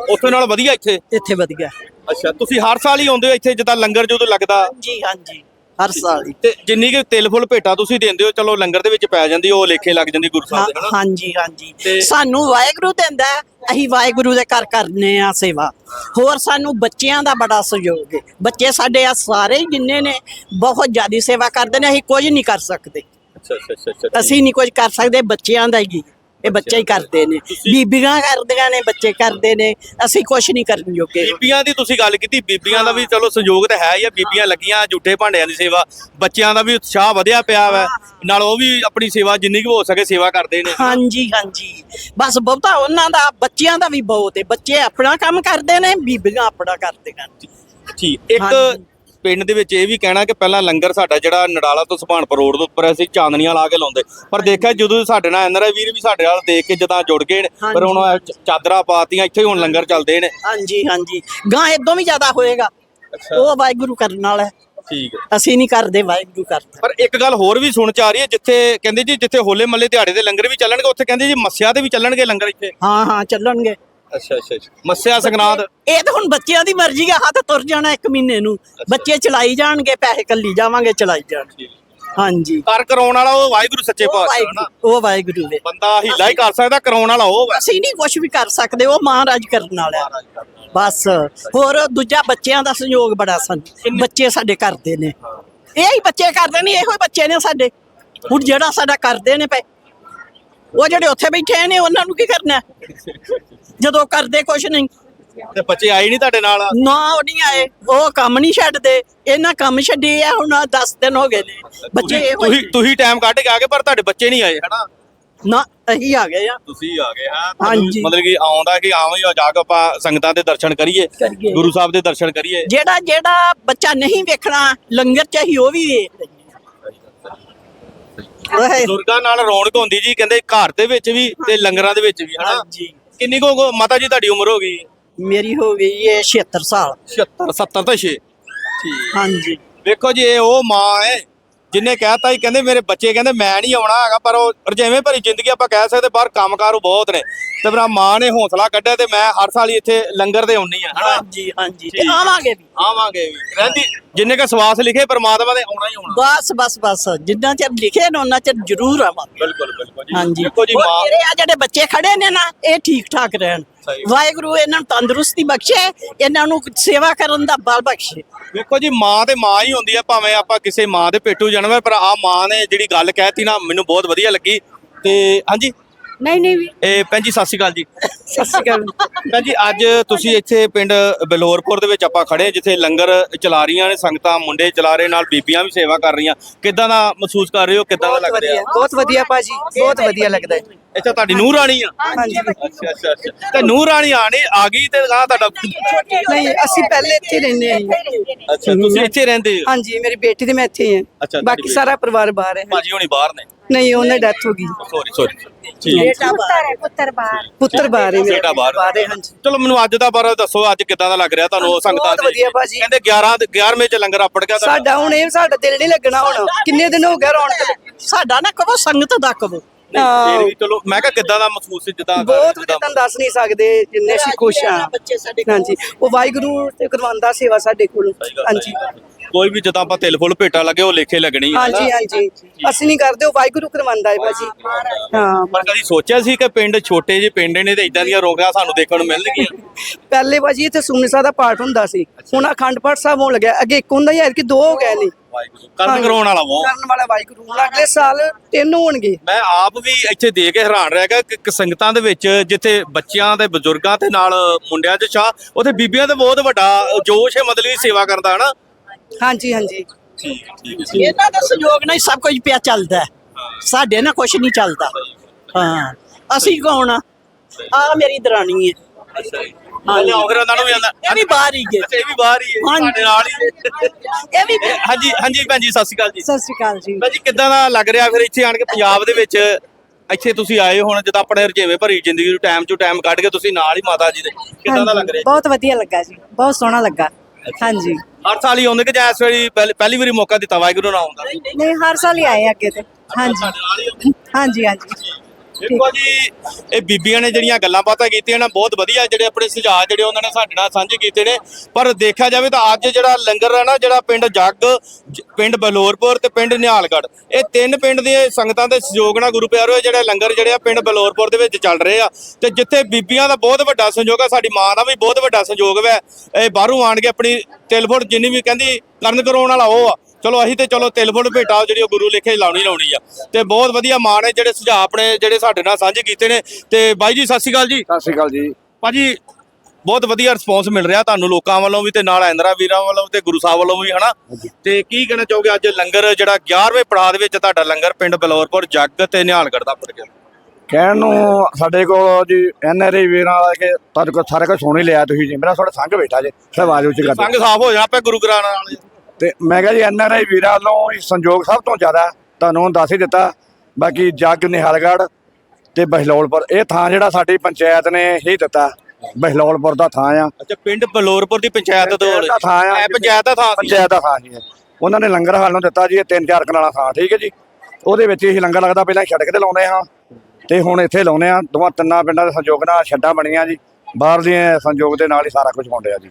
ਉੱਥੇ ਨਾਲ ਵਧੀਆ ਇੱਥੇ? ਇੱਥੇ ਵਧੀਆ। ਅੱਛਾ ਤੁਸੀਂ ਹਰ ਸਾਲ ਹੀ ਆਉਂਦੇ ਹੋ ਇੱਥੇ ਜਿੱਦਾਂ ਲੰਗਰ ਜਦੋਂ ਲੱਗਦਾ? ਜੀ ਹਾਂਜੀ। ਹਰ ਸਾਲ ਹੀ। ਤੇ ਜਿੰਨੀ ਕਿ ਤਿਲ ਫੁੱਲ ਭੇਟਾ ਤੁਸੀਂ ਦਿੰਦੇ ਹੋ ਚਲੋ ਲੰਗਰ ਦੇ ਵਿੱਚ ਪੈ ਜਾਂਦੀ ਉਹ ਲੇਖੇ ਲੱਗ ਜਾਂਦੀ ਗੁਰੂ ਸਾਹਿਬ ਦੇ ਹਨਾ। ਹਾਂਜੀ ਹਾਂਜੀ। ਤੇ- ਸਾਨੂੰ ਵਾਹਿਗੁਰੂ ਦਿੰਦਾ ਹੈ, ਅਸੀਂ ਵਾਹਿਗੁਰੂ ਦੇ ਘਰ ਕਰਨੇ ਆ ਸੇਵਾ। ਹੋਰ ਸਾਨੂੰ ਬੱਚਿਆਂ ਦਾ ਬੜਾ ਸਹਿਯੋਗ ਹੈ। ਬੱਚੇ ਸਾਡੇ ਆ ਸਾਰੇ ਹੀ ਜਿੰਨੇ ਨੇ ਬਹੁਤ ਜ਼ਿਆਦਾ ਸੇਵਾ ਕਰਦੇ ਨੇ ਅਸੀਂ ਕੁਝ ਨਹੀਂ ਕਰ ਸਕਦੇ। ਅੱਛਾ ਅੱਛਾ ਅੱਛਾ ਅੱਛਾ ਅਸੀਂ ਨਹੀਂ ਕੁਝ ਕਰ ਸਕਦੇ ਬੱਚਿਆਂ ਦਾ ਹੀ। ਇਹ ਬੱਚੇ ਹੀ ਕਰਦੇ ਨੇ। ਬੀਬੀਆਂ ਕਰਦੀਆਂ ਨੇ ਬੱਚੇ ਕਰਦੇ ਨੇ। ਅਸੀਂ ਕੁਝ ਨਹੀਂ ਕਰਨ ਜੋਗੇ। ਬੀਬੀਆਂ ਦੀ ਤੁਸੀਂ ਗੱਲ ਕੀਤੀ ਬੀਬੀਆਂ ਦਾ ਵੀ ਚਲੋ ਸੰਯੋਗ ਤਾਂ ਹੈ ਆ। ਬੀਬੀਆਂ ਲੱਗੀਆਂ ਝੂਠੇ ਭਾਂਡਿਆਂ ਦੀ ਸੇਵਾ। ਬੱਚਿਆਂ ਦਾ ਵੀ ਉਤਸ਼ਾਹ ਵਧਿਆ ਪਿਆ ਵਾ। ਨਾਲ ਉਹ ਵੀ ਆਪਣੀ ਸੇਵਾ ਜਿੰਨੀ ਕੁ ਹੋ ਸਕੇ ਸੇਵਾ ਕਰਦੇ ਨੇ। ਹਾਂਜੀ ਹਾਂਜੀ। ਬਸ ਬਹੁਤਾ ਉਹਨਾਂ ਦਾ ਬੱਚਿਆਂ ਦਾ ਵੀ ਬਹੁਤ ਹੈ ਬੱਚੇ ਆਪਣਾ ਕੰਮ ਕਰਦੇ ਨੇ ਬੀਬੀਆਂ ਆਪਣਾ ਕਰਦੀਆਂ ਨੇ। ਠੀਕ। ਇੱਕ। ਪਿੰਡ ਦੇ ਵਿੱਚ ਇਹ ਵੀ ਕਹਿਣਾ ਕਿ ਪਹਿਲਾਂ ਲੰਗਰ ਸਾਡਾ ਜਿਹੜਾ ਨਡਾਲਾ ਤੋਂ ਸੁਭਾਨਪੁਰ ਰੋਡ ਦੇ ਉੱਪਰ ਅਸੀਂ ਚਾਂਦਨੀਆਂ ਲਾ ਕੇ ਲਾਉਂਦੇ। ਪਰ ਦੇਖਿਆ ਜਦੋਂ ਸਾਡੇ ਨਾਲ ਐਨਆਰਆਈ ਵੀਰ ਵੀ ਸਾਡੇ ਨਾਲ ਦੇਖ ਕੇ ਜਦਾਂ ਜੁੜ ਗਏ ਨੇ ਪਰ ਹੁਣ ਚ- ਚਾਦਰਾਂ ਪਾਤੀਆਂ ਇੱਥੇ ਹੀ ਹੁਣ ਲੰਗਰ ਚੱਲਦੇ ਨੇ। ਹਾਂਜੀ ਹਾਂਜੀ। ਗਾਂ ਇਦੋਂ ਵੀ ਜ਼ਿਆਦਾ ਹੋਏਗਾ। ਉਹ ਵਾਹਿਗੁਰੂ ਕਰਨ ਵਾਲਾ ਹੈ। ਠੀਕ ਹੈ। ਅਸੀਂ ਨਹੀਂ ਕਰਦੇ ਵਾਹਿਗੁਰੂ ਕਰਦਾ ਪਰ ਇੱਕ ਗੱਲ ਹੋਰ ਵੀ ਸੁਣ ਚ ਆ ਰਹੀ ਹੈ ਜਿੱਥੇ ਕਹਿੰਦੇ ਜੀ ਜਿੱਥੇ ਹੋਲੇ ਮੱਲੇ ਦਿਹਾੜੇ ਦੇ ਲੰਗਰ ਵੀ ਚੱਲਣਗੇ ਉੱਥੇ ਕਹਿੰਦੇ ਜੀ ਮੱਸਿਆ ਦੇ ਵੀ ਚੱਲਣਗੇ ਲੰਗਰ ਇੱਥੇ? ਹਾਂ ਹਾਂ ਚੱਲਣਗੇ। ਅੱਛਾ ਅੱਛਾ ਮੱਸਿਆ ਸੰਗਨਾਦ। ਇਹ ਤਾਂ ਹੁਣ ਬੱਚਿਆਂ ਦੀ ਮਰਜ਼ੀ ਆ ਹੱਥ ਤੁਰ ਜਾਣਾ ਇੱਕ ਮਹੀਨੇ ਨੂੰ। ਬੱਚੇ ਚਲਾਈ ਜਾਣਗੇ ਪੈਸੇ ਕੱਲੀ ਜਾਵਾਂਗੇ ਚਲਾਈ ਜਾਣਗੇ। ਹਾਂਜੀ। ਕਰ ਕਰਾਉਣ ਵਾਲਾ ਉਹ ਵਾਹਿਗੁਰੂ ਸੱਚੇ ਉਹ ਪਾਤਸ਼ਾਹ ਨਾ ਵਾਹਿਗੁਰੂ ਉਹ ਵਾਹਿਗੁਰੂ ਵੇ ਬੰਦਾ ਹੀਲਾ ਹੀ ਕਰ ਸਕਦਾ ਕਰਾਉਣ ਵਾਲਾ ਉਹ ਅਸੀਂ ਨਹੀਂ ਕੁਝ ਵੀ ਕਰ ਸਕਦੇ ਉਹ ਮਹਾਰਾਜ ਕਰਨ ਵਾਲਾ। ਹੈ। ਬਸ। ਹੋਰ ਦੂਜਾ ਬੱਚਿਆਂ ਦਾ ਸਹਿਯੋਗ ਬੜਾ ਸਾਨੂੰ ਬੱਚੇ ਸਾਡੇ ਕਰਦੇ ਨੇ। ਇਹ ਹੀ ਬੱਚੇ ਕਰਦੇ ਨੇ ਇਹੋ ਹੀ ਬੱਚੇ ਨੇ ਸਾਡੇ। ਹੁਣ ਜਿਹੜਾ ਸਾਡਾ ਕਰਦੇ ਨੇ ਪਏ ਉਹ ਜਿਹੜੇ ਉੱਥੇ ਬੈਠੇ ਨੇ ਉਹਨਾਂ ਨੂੰ ਕੀ ਕਰਨਾ? ਹੈ? ਜਦੋਂ ਕਰਦੇ ਕੁਛ ਨਹੀਂ। ਤੇ ਬੱਚੇ ਆਏ ਨਹੀਂ ਤੁਹਾਡੇ ਨਾਲ? ਨਾ ਉਹ ਨਹੀਂ ਆਏ। ਉਹ ਕੰਮ ਨਹੀਂ ਛੱਡਦੇ। ਇਹਨਾਂ ਕੰਮ ਛੱਡੇ ਆ ਹੁਣ 10 ਦਿਨ ਹੋ ਗਏ ਨੇ। ਬੱਚੇ ਤੁਸੀਂ- ਇਹੋ ਹੀ- ਤੁਸੀਂ ਤੁਸੀਂ ਟਾਈਮ ਕੱਢ ਕੇ ਆ ਗਏ ਪਰ ਤੁਹਾਡੇ ਬੱਚੇ ਨਹੀਂ ਆਏ ਹਨਾ? ਨਾ ਅਸੀਂ ਆ ਗਏ ਆ। ਤੁਸੀਂ ਆ ਗਏ ਹਾਂ। ਮਤਲਬ ਕਿ ਆਉਂਦਾ ਕਿ ਆਵੇਂ ਹੀ ਜਾ ਕੇ ਆਪਾਂ ਸੰਗਤਾਂ ਦੇ ਦਰਸ਼ਨ ਕਰੀਏ। ਗੁਰੂ ਸਾਹਿਬ ਦੇ ਦਰਸ਼ਨ ਕਰੀਏ। ਜਿਹੜਾ ਜਿਹੜਾ ਬੱਚਾ ਨਹੀਂ ਵੇਖਣਾ ਲੰਗਰ ਚ ਅਸੀਂ ਉਹ ਵੀ ਵੇਖ ਓਏ। ਬਜ਼ੁਰਗਾਂ ਨਾਲ ਰੌਣਕ ਹੁੰਦੀ ਜੀ ਕਹਿੰਦੇ ਘਰ ਦੇ ਵਿੱਚ ਵੀ ਤੇ ਲੰਗਰਾਂ ਦੇ ਵਿੱਚ ਵੀ ਹਨਾ? ਹਾਂਜੀ। ਕਿੰਨੀ ਕੋ ਮਾਤਾ ਜੀ ਤੁਹਾਡੀ ਉਮਰ ਹੋ ਗਈ? ਮੇਰੀ ਹੋ ਗਈ ਹੈ 76 ਸਾਲ। 76 70 ਤਾਂ 6 ਠੀਕ। ਹਾਂਜੀ। ਵੇਖੋ ਜੀ ਇਹ ਉਹ ਮਾਂ ਹੈ ਜਿਨੇ ਕਹਿਤਾ ਹੀ ਕਹਿੰਦੇ ਮੇਰੇ ਬੱਚੇ ਕਹਿੰਦੇ ਮੈਂ ਨਹੀਂ ਆਉਣਾ ਹੈਗਾ ਪਰ ਉਹ ਰਜੇਵੇਂ ਭਰੀ ਜ਼ਿੰਦਗੀ ਆਪਾਂ ਕਹਿ ਸਕਦੇ ਬਾਹਰ ਕੰਮਕਾਰੂ ਬਹੁਤ ਨੇ। ਤੇ ਮੇਰਾ ਮਾਂ ਨੇ ਹੌਸਲਾ ਕੱਢਿਆ ਤੇ ਮੈਂ ਹਰ ਸਾਲ ਹੀ ਇੱਥੇ ਲੰਗਰ ਦੇ ਆਉਣੀ ਆ ਹਨਾ? ਹਾਂਜੀ ਹਾਂਜੀ। ਤੇ। ਆਵਾਂਗੇ ਵੀ। ਆਵਾਂਗੇ ਵੀ। ਰਹਿੰਦੀ ਜਿੰਨੇ ਕਾ ਸਵਾਸ ਲਿਖੇ ਪਰਮਾਤਮਾ ਦੇ ਆਉਣਾ ਹੀ ਆਉਣਾ। ਬਸ ਬਸ ਬਸ। ਜਿੰਨਾ ਚਿਰ ਲਿਖੇ ਨੇ ਉਹਨਾਂ ਚਿਰ ਜ਼ਰੂਰ ਆਵਾਂਗੇ। ਬਿਲਕੁਲ ਬਿਲਕੁਲ ਜੀ। ਹਾਂਜੀ। ਦੇਖੋ ਜੀ ਮਾਂ ਮੇਰੇ ਆ ਜਿਹੜੇ ਬੱਚੇ ਖੜੇ ਨੇ ਨਾ ਇਹ ਠੀਕ ਠਾਕ ਰਹਿਣ। ਵਾਹਿਗੁਰੂ ਇਹਨਾਂ ਨੂੰ ਤੰਦਰੁਸਤੀ ਬਖਸ਼ੇ ਇਹਨਾਂ ਨੂੰ ਸੇਵਾ ਕਰਨ ਦਾ ਬਲ ਬਖਸ਼ੇ। ਵੇਖੋ ਜੀ ਮਾਂ ਤੇ ਮਾਂ ਹੀ ਹੁੰਦੀ ਆ ਭਾਵੇਂ ਆਪਾਂ ਕਿਸੇ ਮਾਂ ਦੇ ਪੇਟੂ ਜਨਮ ਹੈ ਪਰ ਆ ਮਾਂ ਨੇ ਜਿਹੜੀ ਗੱਲ ਕਹਿਤੀ ਨਾ ਮੈਨੂੰ ਬਹੁਤ ਵਧੀਆ ਲੱਗੀ। ਤੇ ਹਾਂਜੀ ਨਹੀਂ ਨਹੀਂ ਵੀ ਇਹ ਭੈਣ ਜੀ ਸਤਿ ਸ਼੍ਰੀ ਅਕਾਲ ਜੀ। ਸਤਿ ਸ਼੍ਰੀ ਅਕਾਲ। ਭੈਣ ਜੀ ਅੱਜ ਤੁਸੀਂ ਇੱਥੇ ਪਿੰਡ ਬਲੌਰਪੁਰ ਦੇ ਵਿੱਚ ਆਪਾਂ ਖੜੇ ਹਾਂ, ਜਿੱਥੇ ਲੰਗਰ ਚਲਾ ਰਹੀਆਂ ਨੇ ਸੰਗਤਾਂ ਮੁੰਡੇ ਚਲਾ ਰਹੇ ਨਾਲ ਬੀਬੀਆਂ ਵੀ ਸੇਵਾ ਕਰ ਰਹੀਆਂ। ਕਿੱਦਾਂ ਦਾ ਮਹਿਸੂਸ ਕਰ ਰਹੇ ਹੋ? ਕਿੱਦਾਂ ਦਾ ਲੱਗ ਰਿਹਾ? ਬਹੁਤ ਵਧੀਆ ਭਾਜੀ ਬਹੁਤ ਵਧੀਆ ਲੱਗਦਾ ਹੈ। ਅੱਛਾ ਤੁਹਾਡੀ ਨੂੰਹ ਰਾਣੀ ਆ? ਹਾਂਜੀ। ਅੱਛਾ ਅੱਛਾ ਅੱਛਾ ਤੇ ਨੂੰਹ ਰਾਣੀ ਆਣੀ ਆ ਗਈ ਤੇ ਆ ਤੁਹਾਡਾ ਨਹੀਂ ਅਸੀਂ ਪਹਿਲੇ ਇੱਥੇ ਰਹਿੰਦੇ ਹਾਂ ਜੀ। ਅੱਛਾ ਤੁਸੀਂ ਇੱਥੇ ਰਹਿੰਦੇ ਹੋ? ਹਾਂਜੀ ਮੇਰੀ ਬੇਟੀ ਤੇ ਮੈਂ ਇੱਥੇ ਹੀ ਬਾਕੀ। ਸਾਰਾ ਪਰਿਵਾਰ ਬਾਹਰ ਹੈ। ਭਾਜੀ ਹੁਣੀ ਬਾਹਰ ਨੇ? ਨਹੀਂ ਉਹਨਾਂ ਡੈਥ ਹੋ ਗਈ। ਸੌਰੀ ਸੌਰੀ ਠੀਕ ਪੁੱਤਰ ਪੁੱਤਰ ਬਾਹਰ। ਪੁੱਤਰ ਬਾਹਰ ਹੈ ਮੇਰਾ ਬੇਟਾ ਬਾਹਰ। ਬਾਹਰ ਹੈ ਹਾਂਜੀ। ਚਲੋ ਮੈਨੂੰ ਅੱਜ ਦਾ ਬਾਰੇ ਦੱਸੋ ਅੱਜ ਕਿੱਦਾਂ ਦਾ ਲੱਗ ਰਿਹਾ ਤੁਹਾਨੂੰ ਸੰਗਤਾਂ ਬਹੁਤ ਦੇ ਵਧੀਆ ਭਾਜੀ। ਕਹਿੰਦੇ 11 ਤੇ 11ਵੇਂ ਚ ਲੰਗਰ ਆਪੜ ਗਿਆ ਤੁਹਾਡਾ। ਸਾਡਾ ਹੁਣ ਇਹ ਸਾਡਾ ਦਿਲ ਨਹੀਂ ਲੱਗਣਾ ਹੁਣ। ਕਿੰਨੇ ਦਿਨ ਹੋ ਗਏ ਰੌਣਕ ਲੱਗੀ। ਸਾਡਾ ਨਾ ਕਹੋ ਸੰਗਤ ਦਾ ਕਹੋ ਨਹੀਂ, ਫਿਰ ਵੀ ਚਲੋ ਮੈਂ ਕਿਹਾ ਕਿੱਦਾਂ ਦਾ ਮਹਿਸੂਸ ਸੀ ਜਿੱਦਾਂ ਬਹੁਤ ਵਧੀਆ ਤੁਹਾਨੂੰ ਦੱਸ ਨਹੀਂ ਸਕਦੇ ਜਿੰਨੇ ਅਸੀਂ ਖੁਸ਼ ਹਾਂ। ਬੱਚੇ ਸਾਡੇ ਹਾਂਜੀ। ਉਹ ਵਾਹਿਗੁਰੂ ਤੇ ਕਰਵਾਉਂਦਾ ਸੇਵਾ ਸਾਡੇ ਕੋਲ। ਹਾਂਜੀ। ਕੋਈ ਵੀ ਜਦੋਂ ਆਪਾਂ ਤਿਲ ਫੁੱਲ ਭੇਟਾ ਲੱਗੇ ਉਹ ਲੇਖੇ ਲੱਗਣੀ ਹੈ। ਹਾਂਜੀ ਹਾਂਜੀ। ਅਸੀਂ ਨਹੀਂ ਕਰਦੇ ਉਹ ਵਾਹਿਗੁਰੂ ਕਰਵਾਉਂਦਾ ਹੈ ਭਾਜੀ। ਹਾਂ। ਪਰ ਕਦੀ ਸੋਚਿਆ ਸੀ ਕਿ ਪਿੰਡ ਛੋਟੇ ਜਿਹੇ ਪਿੰਡ ਨੇ ਤੇ ਇਦਾਂ ਦੀਆਂ ਰੋਗਾਂ ਸਾਨੂੰ ਦੇਖਣ ਨੂੰ ਮਿਲਣਗੀਆਂ? ਪਹਿਲੇ ਭਾਜੀ ਇੱਥੇ ਸੁਖਮਨੀ ਸਾਹਿਬ ਦਾ ਪਾਠ ਹੁੰਦਾ ਸੀ। ਹੁਣ ਅਖੰਡ ਪਾਠ ਸਾਹਿਬ ਹੋਣ ਲੱਗਿਆ। ਅੱਗੇ ਇੱਕ ਹੁੰਦਾ ਯਾਰ ਕਿ ਦੋ ਹੋ ਗਏ ਨੇ। ਵਾਹਿਗੁਰੂ ਕਰਨ ਕਰਾਉਣ ਵਾਲਾ ਉਹ ਕਰਨ ਵਾਲਾ ਵਾਹਿਗੁਰੂ। ਹੁਣ ਅਗਲੇ ਸਾਲ ਤਿੰਨ ਹੋਣਗੇ। ਮੈਂ ਆਪ ਵੀ ਇੱਥੇ ਦੇਖ ਕੇ ਹੈਰਾਨ ਰਹਿ ਗਿਆ ਕਿ ਸੰਗਤਾਂ ਦੇ ਵਿੱਚ ਜਿੱਥੇ ਬੱਚਿਆਂ ਤੇ ਬਜ਼ੁਰਗਾਂ ਤੇ ਨਾਲ ਮੁੰਡਿਆਂ 'ਚ ਚਾਹ ਉੱਥੇ ਬੀਬੀਆਂ ਤੇ ਬਹੁਤ ਵੱਡਾ ਜੋਸ਼ ਹੈ ਮਤਲਬ ਸੇਵਾ ਕਰਦਾ ਹੈ ਨਾ ਹਾਂਜੀ ਹਾਂਜੀ। ਠੀਕ ਠੀਕ ਇਹਨਾਂ ਦਾ ਸੰਯੋਗ ਨਾਲ ਹੀ ਸਭ ਕੁਝ ਪਿਆ ਚੱਲਦਾ ਹੈ। ਸਾਡੇ ਨਾਲ ਕੁਝ ਨਹੀਂ ਚੱਲਦਾ। ਹਾਂ ਅਸੀਂ ਕੌਣ ਆ? ਆ ਮੇਰੀ ਦਰਾਣੀ ਹੈ। ਅੱਛਾ ਜੀ ਹਾਂ ਲਿਆਓ ਫਿਰ ਉਹਨਾਂ ਨੂੰ ਵੀ ਆਂਦਾ ਇਹ ਵੀ ਬਾਹਰ ਹੀ ਗਏ ਅੱਛਾ ਇਹ ਵੀ ਬਾਹਰ ਹੀ ਹੈ। ਹਾਂਜੀ। ਸਾਡੇ ਨਾਲ ਹੀ ਇਹ ਵੀ ਇਹ- ਹਾਂਜੀ ਹਾਂਜੀ ਭੈਣ ਜੀ ਸਤਿ ਸ਼੍ਰੀ ਅਕਾਲ ਜੀ। ਸਤਿ ਸ਼੍ਰੀ ਅਕਾਲ ਜੀ। ਭੈਣ ਜੀ ਕਿੱਦਾਂ ਦਾ ਲੱਗ ਰਿਹਾ ਫਿਰ ਇੱਥੇ ਆਣ ਕੇ ਪੰਜਾਬ ਦੇ ਵਿੱਚ? ਇੱਥੇ ਤੁਸੀਂ ਆਏ ਹੋ ਹੁਣ ਜਦੋਂ ਆਪਣੇ ਰਜੇਵੇਂ ਭਰੀ ਜ਼ਿੰਦਗੀ ਨੂੰ ਟਾਈਮ ਚੋਂ ਟਾਈਮ ਕੱਢ ਕੇ ਤੁਸੀਂ ਨਾਲ ਹੀ ਮਾਤਾ ਜੀ ਦੇ। ਕਿੱਦਾਂ ਦਾ ਲੱਗ ਰਿਹਾ ਬਹੁਤ ਵਧੀਆ ਲੱਗਾ ਜੀ। ਬਹੁਤ ਸੋਹਣਾ ਲੱਗਾ। ਹਾਂਜੀ। ਹਰ ਸਾਲ ਹੀ ਆਉਂਦੇ ਕਿ ਜਾਂ ਇਸ ਵਾਰੀ ਪਹਿਲੀ ਪਹਿਲੀ ਵਾਰੀ ਮੌਕਾ ਦਿੱਤਾ ਵਾਹਿਗੁਰੂ ਨਾਲ ਆਉਂਦਾ ਨਹੀਂ ਹਰ ਸਾਲ ਹੀ ਆਏ ਅੱਗੇ ਤੇ। ਹਾਂਜੀ। ਹਾਂਜੀ ਹਾਂਜੀ। ਦੇਖੋ ਜੀ, ਇਹ ਬੀਬੀਆਂ ਨੇ ਜਿਹੜੀਆਂ ਗੱਲਾਂ ਬਾਤਾਂ ਕੀਤੀਆਂ ਨਾ, ਬਹੁਤ ਵਧੀਆ ਜਿਹੜੇ ਆਪਣੇ ਸੁਝਾਅ ਜਿਹੜੇ ਉਹਨਾਂ ਨੇ ਸਾਡੇ ਨਾਲ ਸਾਂਝੇ ਕੀਤੇ ਨੇ। ਪਰ ਦੇਖਿਆ ਜਾਵੇ ਤਾਂ ਅੱਜ ਜਿਹੜਾ ਲੰਗਰ ਹੈ ਨਾ, ਜਿਹੜਾ ਪਿੰਡ ਜੱਗ, ਜ- ਪਿੰਡ ਬਲੌਰਪੁਰ ਤੇ ਪਿੰਡ ਨਿਹਾਲਗੜ੍ਹ, ਇਹ ਤਿੰਨ ਪਿੰਡ ਦੀਆਂ ਸੰਗਤਾਂ ਦੇ ਸਹਿਯੋਗ ਨਾਲ ਗੁਰੂ ਪਿਆਰੋ ਜਿਹੜੇ ਲੰਗਰ ਜਿਹੜੇ ਆ ਪਿੰਡ ਬਲੌਰਪੁਰ ਦੇ ਵਿੱਚ ਚੱਲ ਰਹੇ ਆ। ਤੇ ਜਿੱਥੇ ਬੀਬੀਆਂ ਦਾ ਬਹੁਤ ਵੱਡਾ ਸੰਯੋਗ ਆ, ਸਾਡੀ ਮਾਂ ਦਾ ਵੀ ਬਹੁਤ ਵੱਡਾ ਸੰਯੋਗ ਹੈ ਇਹ ਬਾਹਰੋਂ ਆਣ ਕੇ ਆਪਣੀ ਤਿਲਫੁੱਟ ਜਿੰਨੀ ਵੀ ਕਹਿੰਦੀ ਕਰਨ ਕਰਾਉਣ ਵਾਲਾ ਉਹ ਆ। ਚਲੋ ਅਸੀਂ ਤੇ ਚਲੋ ਤਿਲਫੁੱਟ ਭੇਟਾ ਜਿਹੜੀ ਉਹ ਗੁਰੂ ਲਿਖੇ ਲਾਉਣੀ ਲਾਉਣੀ ਆ। ਤੇ ਬਹੁਤ ਵਧੀਆ ਮਾਂ ਨੇ ਜਿਹੜੇ ਸੁਝਾਅ ਆਪਣੇ ਜਿਹੜੇ ਸਾਡੇ ਨਾਲ ਸਾਂਝੇ ਕੀਤੇ ਨੇ। ਤੇ ਬਾਈ ਜੀ ਸਤਿ ਸ਼੍ਰੀ ਅਕਾਲ ਜੀ। ਸਤਿ ਸ਼੍ਰੀ ਅਕਾਲ ਜੀ। ਭਾਜੀ ਬਹੁਤ ਵਧੀਆ ਰਿਸਪੌਂਸ ਮਿਲ ਰਿਹਾ ਤੁਹਾਨੂੰ ਲੋਕਾਂ ਵੱਲੋਂ ਵੀ ਤੇ ਨਾਲ ਐਂਦਰਾ ਵੀਰਾਂ ਵੱਲੋਂ ਤੇ ਗੁਰੂ ਸਾਹਿਬ ਵੱਲੋਂ ਵੀ ਹਨਾ? ਤੇ ਕੀ ਕਹਿਣਾ ਚਾਹੋਗੇ ਅੱਜ ਲੰਗਰ ਜਿਹੜਾ 11ਵੇਂ ਪੜਾਅ ਦੇ ਵਿੱਚ ਤੁਹਾਡਾ ਲੰਗਰ ਪਿੰਡ ਬਲੌਰਪੁਰ ਜੱਗ ਤੇ ਨਿਹਾਲਗੜ੍ਹ ਦਾ ਪੜ ਗਿਆ? ਕਹਿਣ ਨੂੰ ਸਾਡੇ ਕੋਲ ਜੀ ਐਨ ਆਰ ਆਈ ਵੀਰਾਂ ਵਾਲਾ ਕਿ ਤੁਹਾਡੇ ਕੋਲ ਸਾਰਾ ਕੁਝ ਸੁਣ ਹੀ ਲਿਆ ਤੁਸੀਂ ਜੀ। ਮੇਰਾ ਥੋੜਾ ਸੰਗ ਬੈਠਾ ਜੇ ਆਵਾਜ਼ ਉੱਚ ਕਰ ਸੰਗ ਸਾਫ਼ ਹੋ ਜਾਣਾ ਆਪੇ ਗੁਰੂ ਗ੍ਰਾਨ ਨਾਲ ਤੇ ਮੈਂ ਕਿਹਾ ਜੀ ਐਨ ਆਰ ਆਈ ਵੀਰਾਂ ਹੀ ਸੰਯੋਗ ਸਭ ਤੋਂ ਜ਼ਿਆਦਾ ਤੁਹਾਨੂੰ ਦੱਸ ਹੀ ਦਿੱਤਾ। ਬਾਕੀ ਜੱਗ ਨਿਹਾਲਗੜ੍ਹ ਤੇ ਬਹਿਲੋਲਪੁਰ ਇਹ ਥਾਂ ਜਿਹੜਾ ਸਾਡੀ ਪੰਚਾਇਤ ਨੇ ਹੀ ਦਿੱਤਾ। ਬਹਿਲੋਲਪੁਰ ਦਾ ਥਾਂ ਆ। ਅੱਛਾ ਪਿੰਡ ਬਲੌਰਪੁਰ ਦੀ ਪੰਚਾਇਤ ਤੋਂ ਪੰਚਾਇਤ ਦਾ ਥਾਂ ਆ। ਇਹ ਪੰਚਾਇਤ ਦਾ ਥਾਂ ਸੀ। ਪੰਚਾਇਤ ਦਾ ਥਾਂ ਜੀ ਇਹ। ਉਹਨਾਂ ਨੇ ਲੰਗਰ ਹਾਲ ਨੂੰ ਦਿੱਤਾ ਜੀ ਇਹ ਤਿੰਨ ਚਾਰ ਕਨਾਲਾ ਥਾਂ ਠੀਕ ਹੈ ਜੀ। ਉਹਦੇ ਵਿੱਚ ਹੀ ਲੰਗਰ ਲੱਗਦਾ ਪਹਿਲਾਂ ਸੜਕ ਤੇ ਲਾਉਂਦੇ ਹਾਂ। ਤੇ ਹੁਣ ਇੱਥੇ ਲਾਉਂਦੇ ਆ ਦੋਵਾਂ ਤਿੰਨਾਂ ਪਿੰਡਾਂ ਦੇ ਸੰਯੋਗ ਨਾਲ ਛੱਡਾਂ ਬਣੀਆਂ ਜੀ। ਬਾਹਰ ਦੇ ਸੰਯੋਗ ਦੇ ਨਾਲ ਹੀ ਸਾਰਾ ਕੁਝ ਡਿਆ ਜੀ।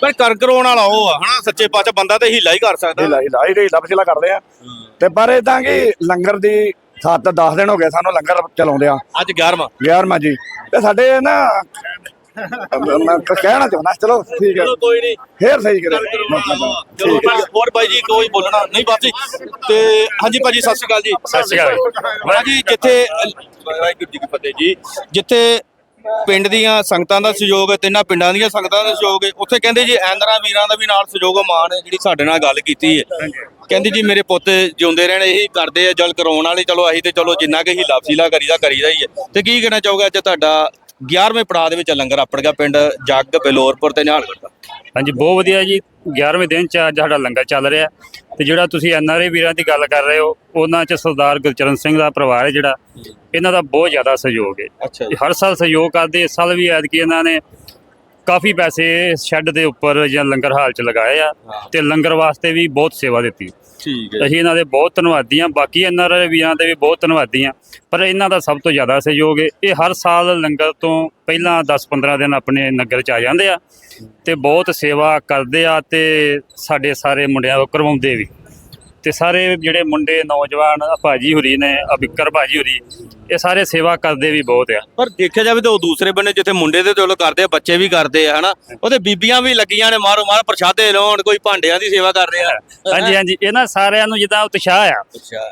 ਪਰ ਕਰ ਕਰਾਉਣ ਵਾਲਾ ਉਹ ਆ ਹਨਾ ਸੱਚੇ ਪਾਤਸ਼ਾਹ ਬੰਦਾ ਤੇ ਹੀਲਾ ਹੀ ਕਰ ਸਕਦਾ। ਢਿੱਲਾ ਢਿੱਲਾ ਹੀ ਢਿੱਲਾ ਪਛਲਾ ਕਰਦੇ ਆ। ਤੇ ਪਰ ਇਦਾਂ ਕਿ ਲੰਗਰ ਦੀ ਸੱਤ 10 ਦਿਨ ਹੋ ਗਏ ਸਾਨੂੰ ਲੰਗਰ ਚਲਾਉਂਦੇ ਆ ਅੱਜ 11ਵਾਂ 11ਵਾਂ ਜੀ। ਤੇ ਸਾਡੇ ਨਾ ਮੈਂ ਕਹਿਣਾ ਚਾਹੁੰਦਾ ਚਲੋ ਠੀਕ ਹੈ। ਚਲੋ ਕੋਈ ਨਹੀਂ। ਫੇਰ ਸਹੀ ਕਰੇ। ਚਲੋ ਹੋਰ ਬਾਈ ਜੀ ਕੋਈ ਬੋਲਣਾ। ਨਹੀਂ ਬਾਤ ਜੀ ਤੇ ਹਾਂਜੀ ਭਾਜੀ ਸਤਿ ਸ਼੍ਰੀ ਅਕਾਲ ਜੀ। ਸਤਿ ਸ਼੍ਰੀ ਅਕਾਲ। ਭਾਜੀ ਜਿੱਥੇ ਵਾਹਿਗੁਰੂ ਜੀ ਕੀ ਫਤਿਹ ਜੀ। ਜਿੱਥੇ ਪਿੰਡ ਦੀਆਂ ਸੰਗਤਾਂ ਦਾ ਸਹਿਯੋਗ ਹੈ ਤਿੰਨਾਂ ਪਿੰਡਾਂ ਦੀਆਂ ਸੰਗਤਾਂ ਦਾ ਸਹਿਯੋਗ ਹੈ। ਉੱਥੇ ਕਹਿੰਦੇ ਜੀ ਐਂਦਰਾ ਵੀਰਾਂ ਦਾ ਵੀ ਨਾਲ ਸਹਿਯੋਗ ਆ, ਮਾਂ ਜਿਹੜੀ ਸਾਡੇ ਨਾਲ ਗੱਲ ਕੀਤੀ ਹੈ। ਕਹਿੰਦੀ ਜੀ ਮੇਰੇ ਪੁੱਤ ਜਿਉਂਦੇ ਰਹਿਣ ਇਹੀ ਕਰਦੇ ਆ ਜਲ ਕਰਾਉਣ ਵਾਲੇ ਚਲੋ ਅਸੀਂ ਤੇ ਚਲੋ ਜਿੰਨਾ ਕਿ ਹੀਲਾ ਫਸੀਲਾ ਕਰੀਦਾ ਕਰੀਦਾ ਹੀ ਹੈ। ਤੇ ਕੀ ਕਹਿਣਾ ਚਾਹੋਗੇ ਅੱਜ ਤੁਹਾਡਾ 11ਵੇਂ ਪੜਾਅ ਦੇ ਵਿੱਚ ਲੰਗਰ ਆਪੜ ਗਿਆ ਪਿੰਡ ਜੱਗ ਬੇਲੋਰਪੁਰ ਤੇ ਨਿਹਾਲਗੜ੍ਹ ਦਾ? ਹਾਂਜੀ ਬਹੁਤ ਵਧੀਆ ਜੀ। 11ਵੇਂ ਦਿਨ ਚ ਅੱਜ ਸਾਡਾ ਲੰਗਰ ਚੱਲ ਰਿਹਾ। ਤੇ ਜਿਹੜਾ ਤੁਸੀਂ ਐਨਆਰਏ ਵੀਰਾਂ ਦੀ ਗੱਲ ਕਰ ਰਹੇ ਹੋ ਉਹਨਾਂ ਚ ਸਰਦਾਰ ਗੁਰਚਰਨ ਸਿੰਘ ਦਾ ਪਰਿਵਾਰ ਹੈ ਜਿਹੜਾ। ਇਹਨਾਂ ਦਾ ਬਹੁਤ ਜ਼ਿਆਦਾ ਸਹਿਯੋਗ ਹੈ। ਅੱਛਾ ਹਰ ਸਾਲ ਸਹਿਯੋਗ ਕਰਦੇ ਇਸ ਸਾਲ ਵੀ ਐਤਕੀ ਇਹਨਾਂ ਨੇ ਕਾਫੀ ਪੈਸੇ ਸ਼ੈੱਡ ਦੇ ਉੱਪਰ ਜਾਂ ਲੰਗਰ ਹਾਲ ਚ ਲਗਾਏ ਆ। ਤੇ ਲੰਗਰ ਵਾਸਤੇ ਵੀ ਬਹੁਤ ਸੇਵਾ ਦਿੱਤੀ। ਠੀਕ ਅਸੀਂ ਇਹਨਾਂ ਦੇ ਬਹੁਤ ਧੰਨਵਾਦੀ ਹਾਂ। ਬਾਕੀ ਐਨਆਰਆਈ ਵੀਰਾਂ ਦੇ ਵੀ ਬਹੁਤ ਧੰਨਵਾਦੀ ਹਾਂ। ਪਰ ਇਹਨਾਂ ਦਾ ਸਭ ਤੋਂ ਜ਼ਿਆਦਾ ਸਹਿਯੋਗ ਹੈ। ਇਹ ਹਰ ਸਾਲ ਲੰਗਰ ਤੋਂ ਪਹਿਲਾਂ 10-15 ਦਿਨ ਆਪਣੇ ਨਗਰ ਚ ਆ ਜਾਂਦੇ ਆ ਤੇ ਬਹੁਤ ਸੇਵਾ ਕਰਦੇ ਆ ਤੇ ਸਾਡੇ ਸਾਰੇ ਮੁੰਡਿਆਂ ਨੂੰ ਕਰਵਾਉਂਦੇ ਵੀ। ਤੇ ਸਾਰੇ ਜਿਹੜੇ ਮੁੰਡੇ, ਨੌਜਵਾਨ ਭਾਜੀ ਹੁਰੀ ਨੇ ਅਬਿਕਰ ਭਾਜੀ ਹੁਰੀ ਇਹ ਸਾਰੇ ਸੇਵਾ ਕਰਦੇ ਵੀ ਬਹੁਤ ਆ। ਪਰ ਦੇਖਿਆ ਜਾਵੇ ਤਾਂ ਉਹ ਦੂਸਰੇ ਬੰਨੇ ਜਿੱਥੇ ਮੁੰਡੇ ਦੇ ਚਲੋ ਕਰਦੇ ਆ ਬੱਚੇ ਵੀ ਕਰਦੇ ਆ ਹਨਾ? ਉਹਦੇ ਬੀਬੀਆਂ ਵੀ ਲੱਗੀਆਂ ਨੇ ਮਾਰੋ ਮਾਰ ਪ੍ਰਸ਼ਾਦੇ ਲਾਉਣ ਕੋਈ ਭਾਂਡਿਆਂ ਦੀ ਸੇਵਾ ਕਰ ਰਿਹਾ। ਹਾਂਜੀ ਹਾਂਜੀ ਇਹਨਾਂ ਸਾਰਿਆਂ ਨੂੰ ਜਿੱਦਾਂ ਉਤਸ਼ਾਹ ਆ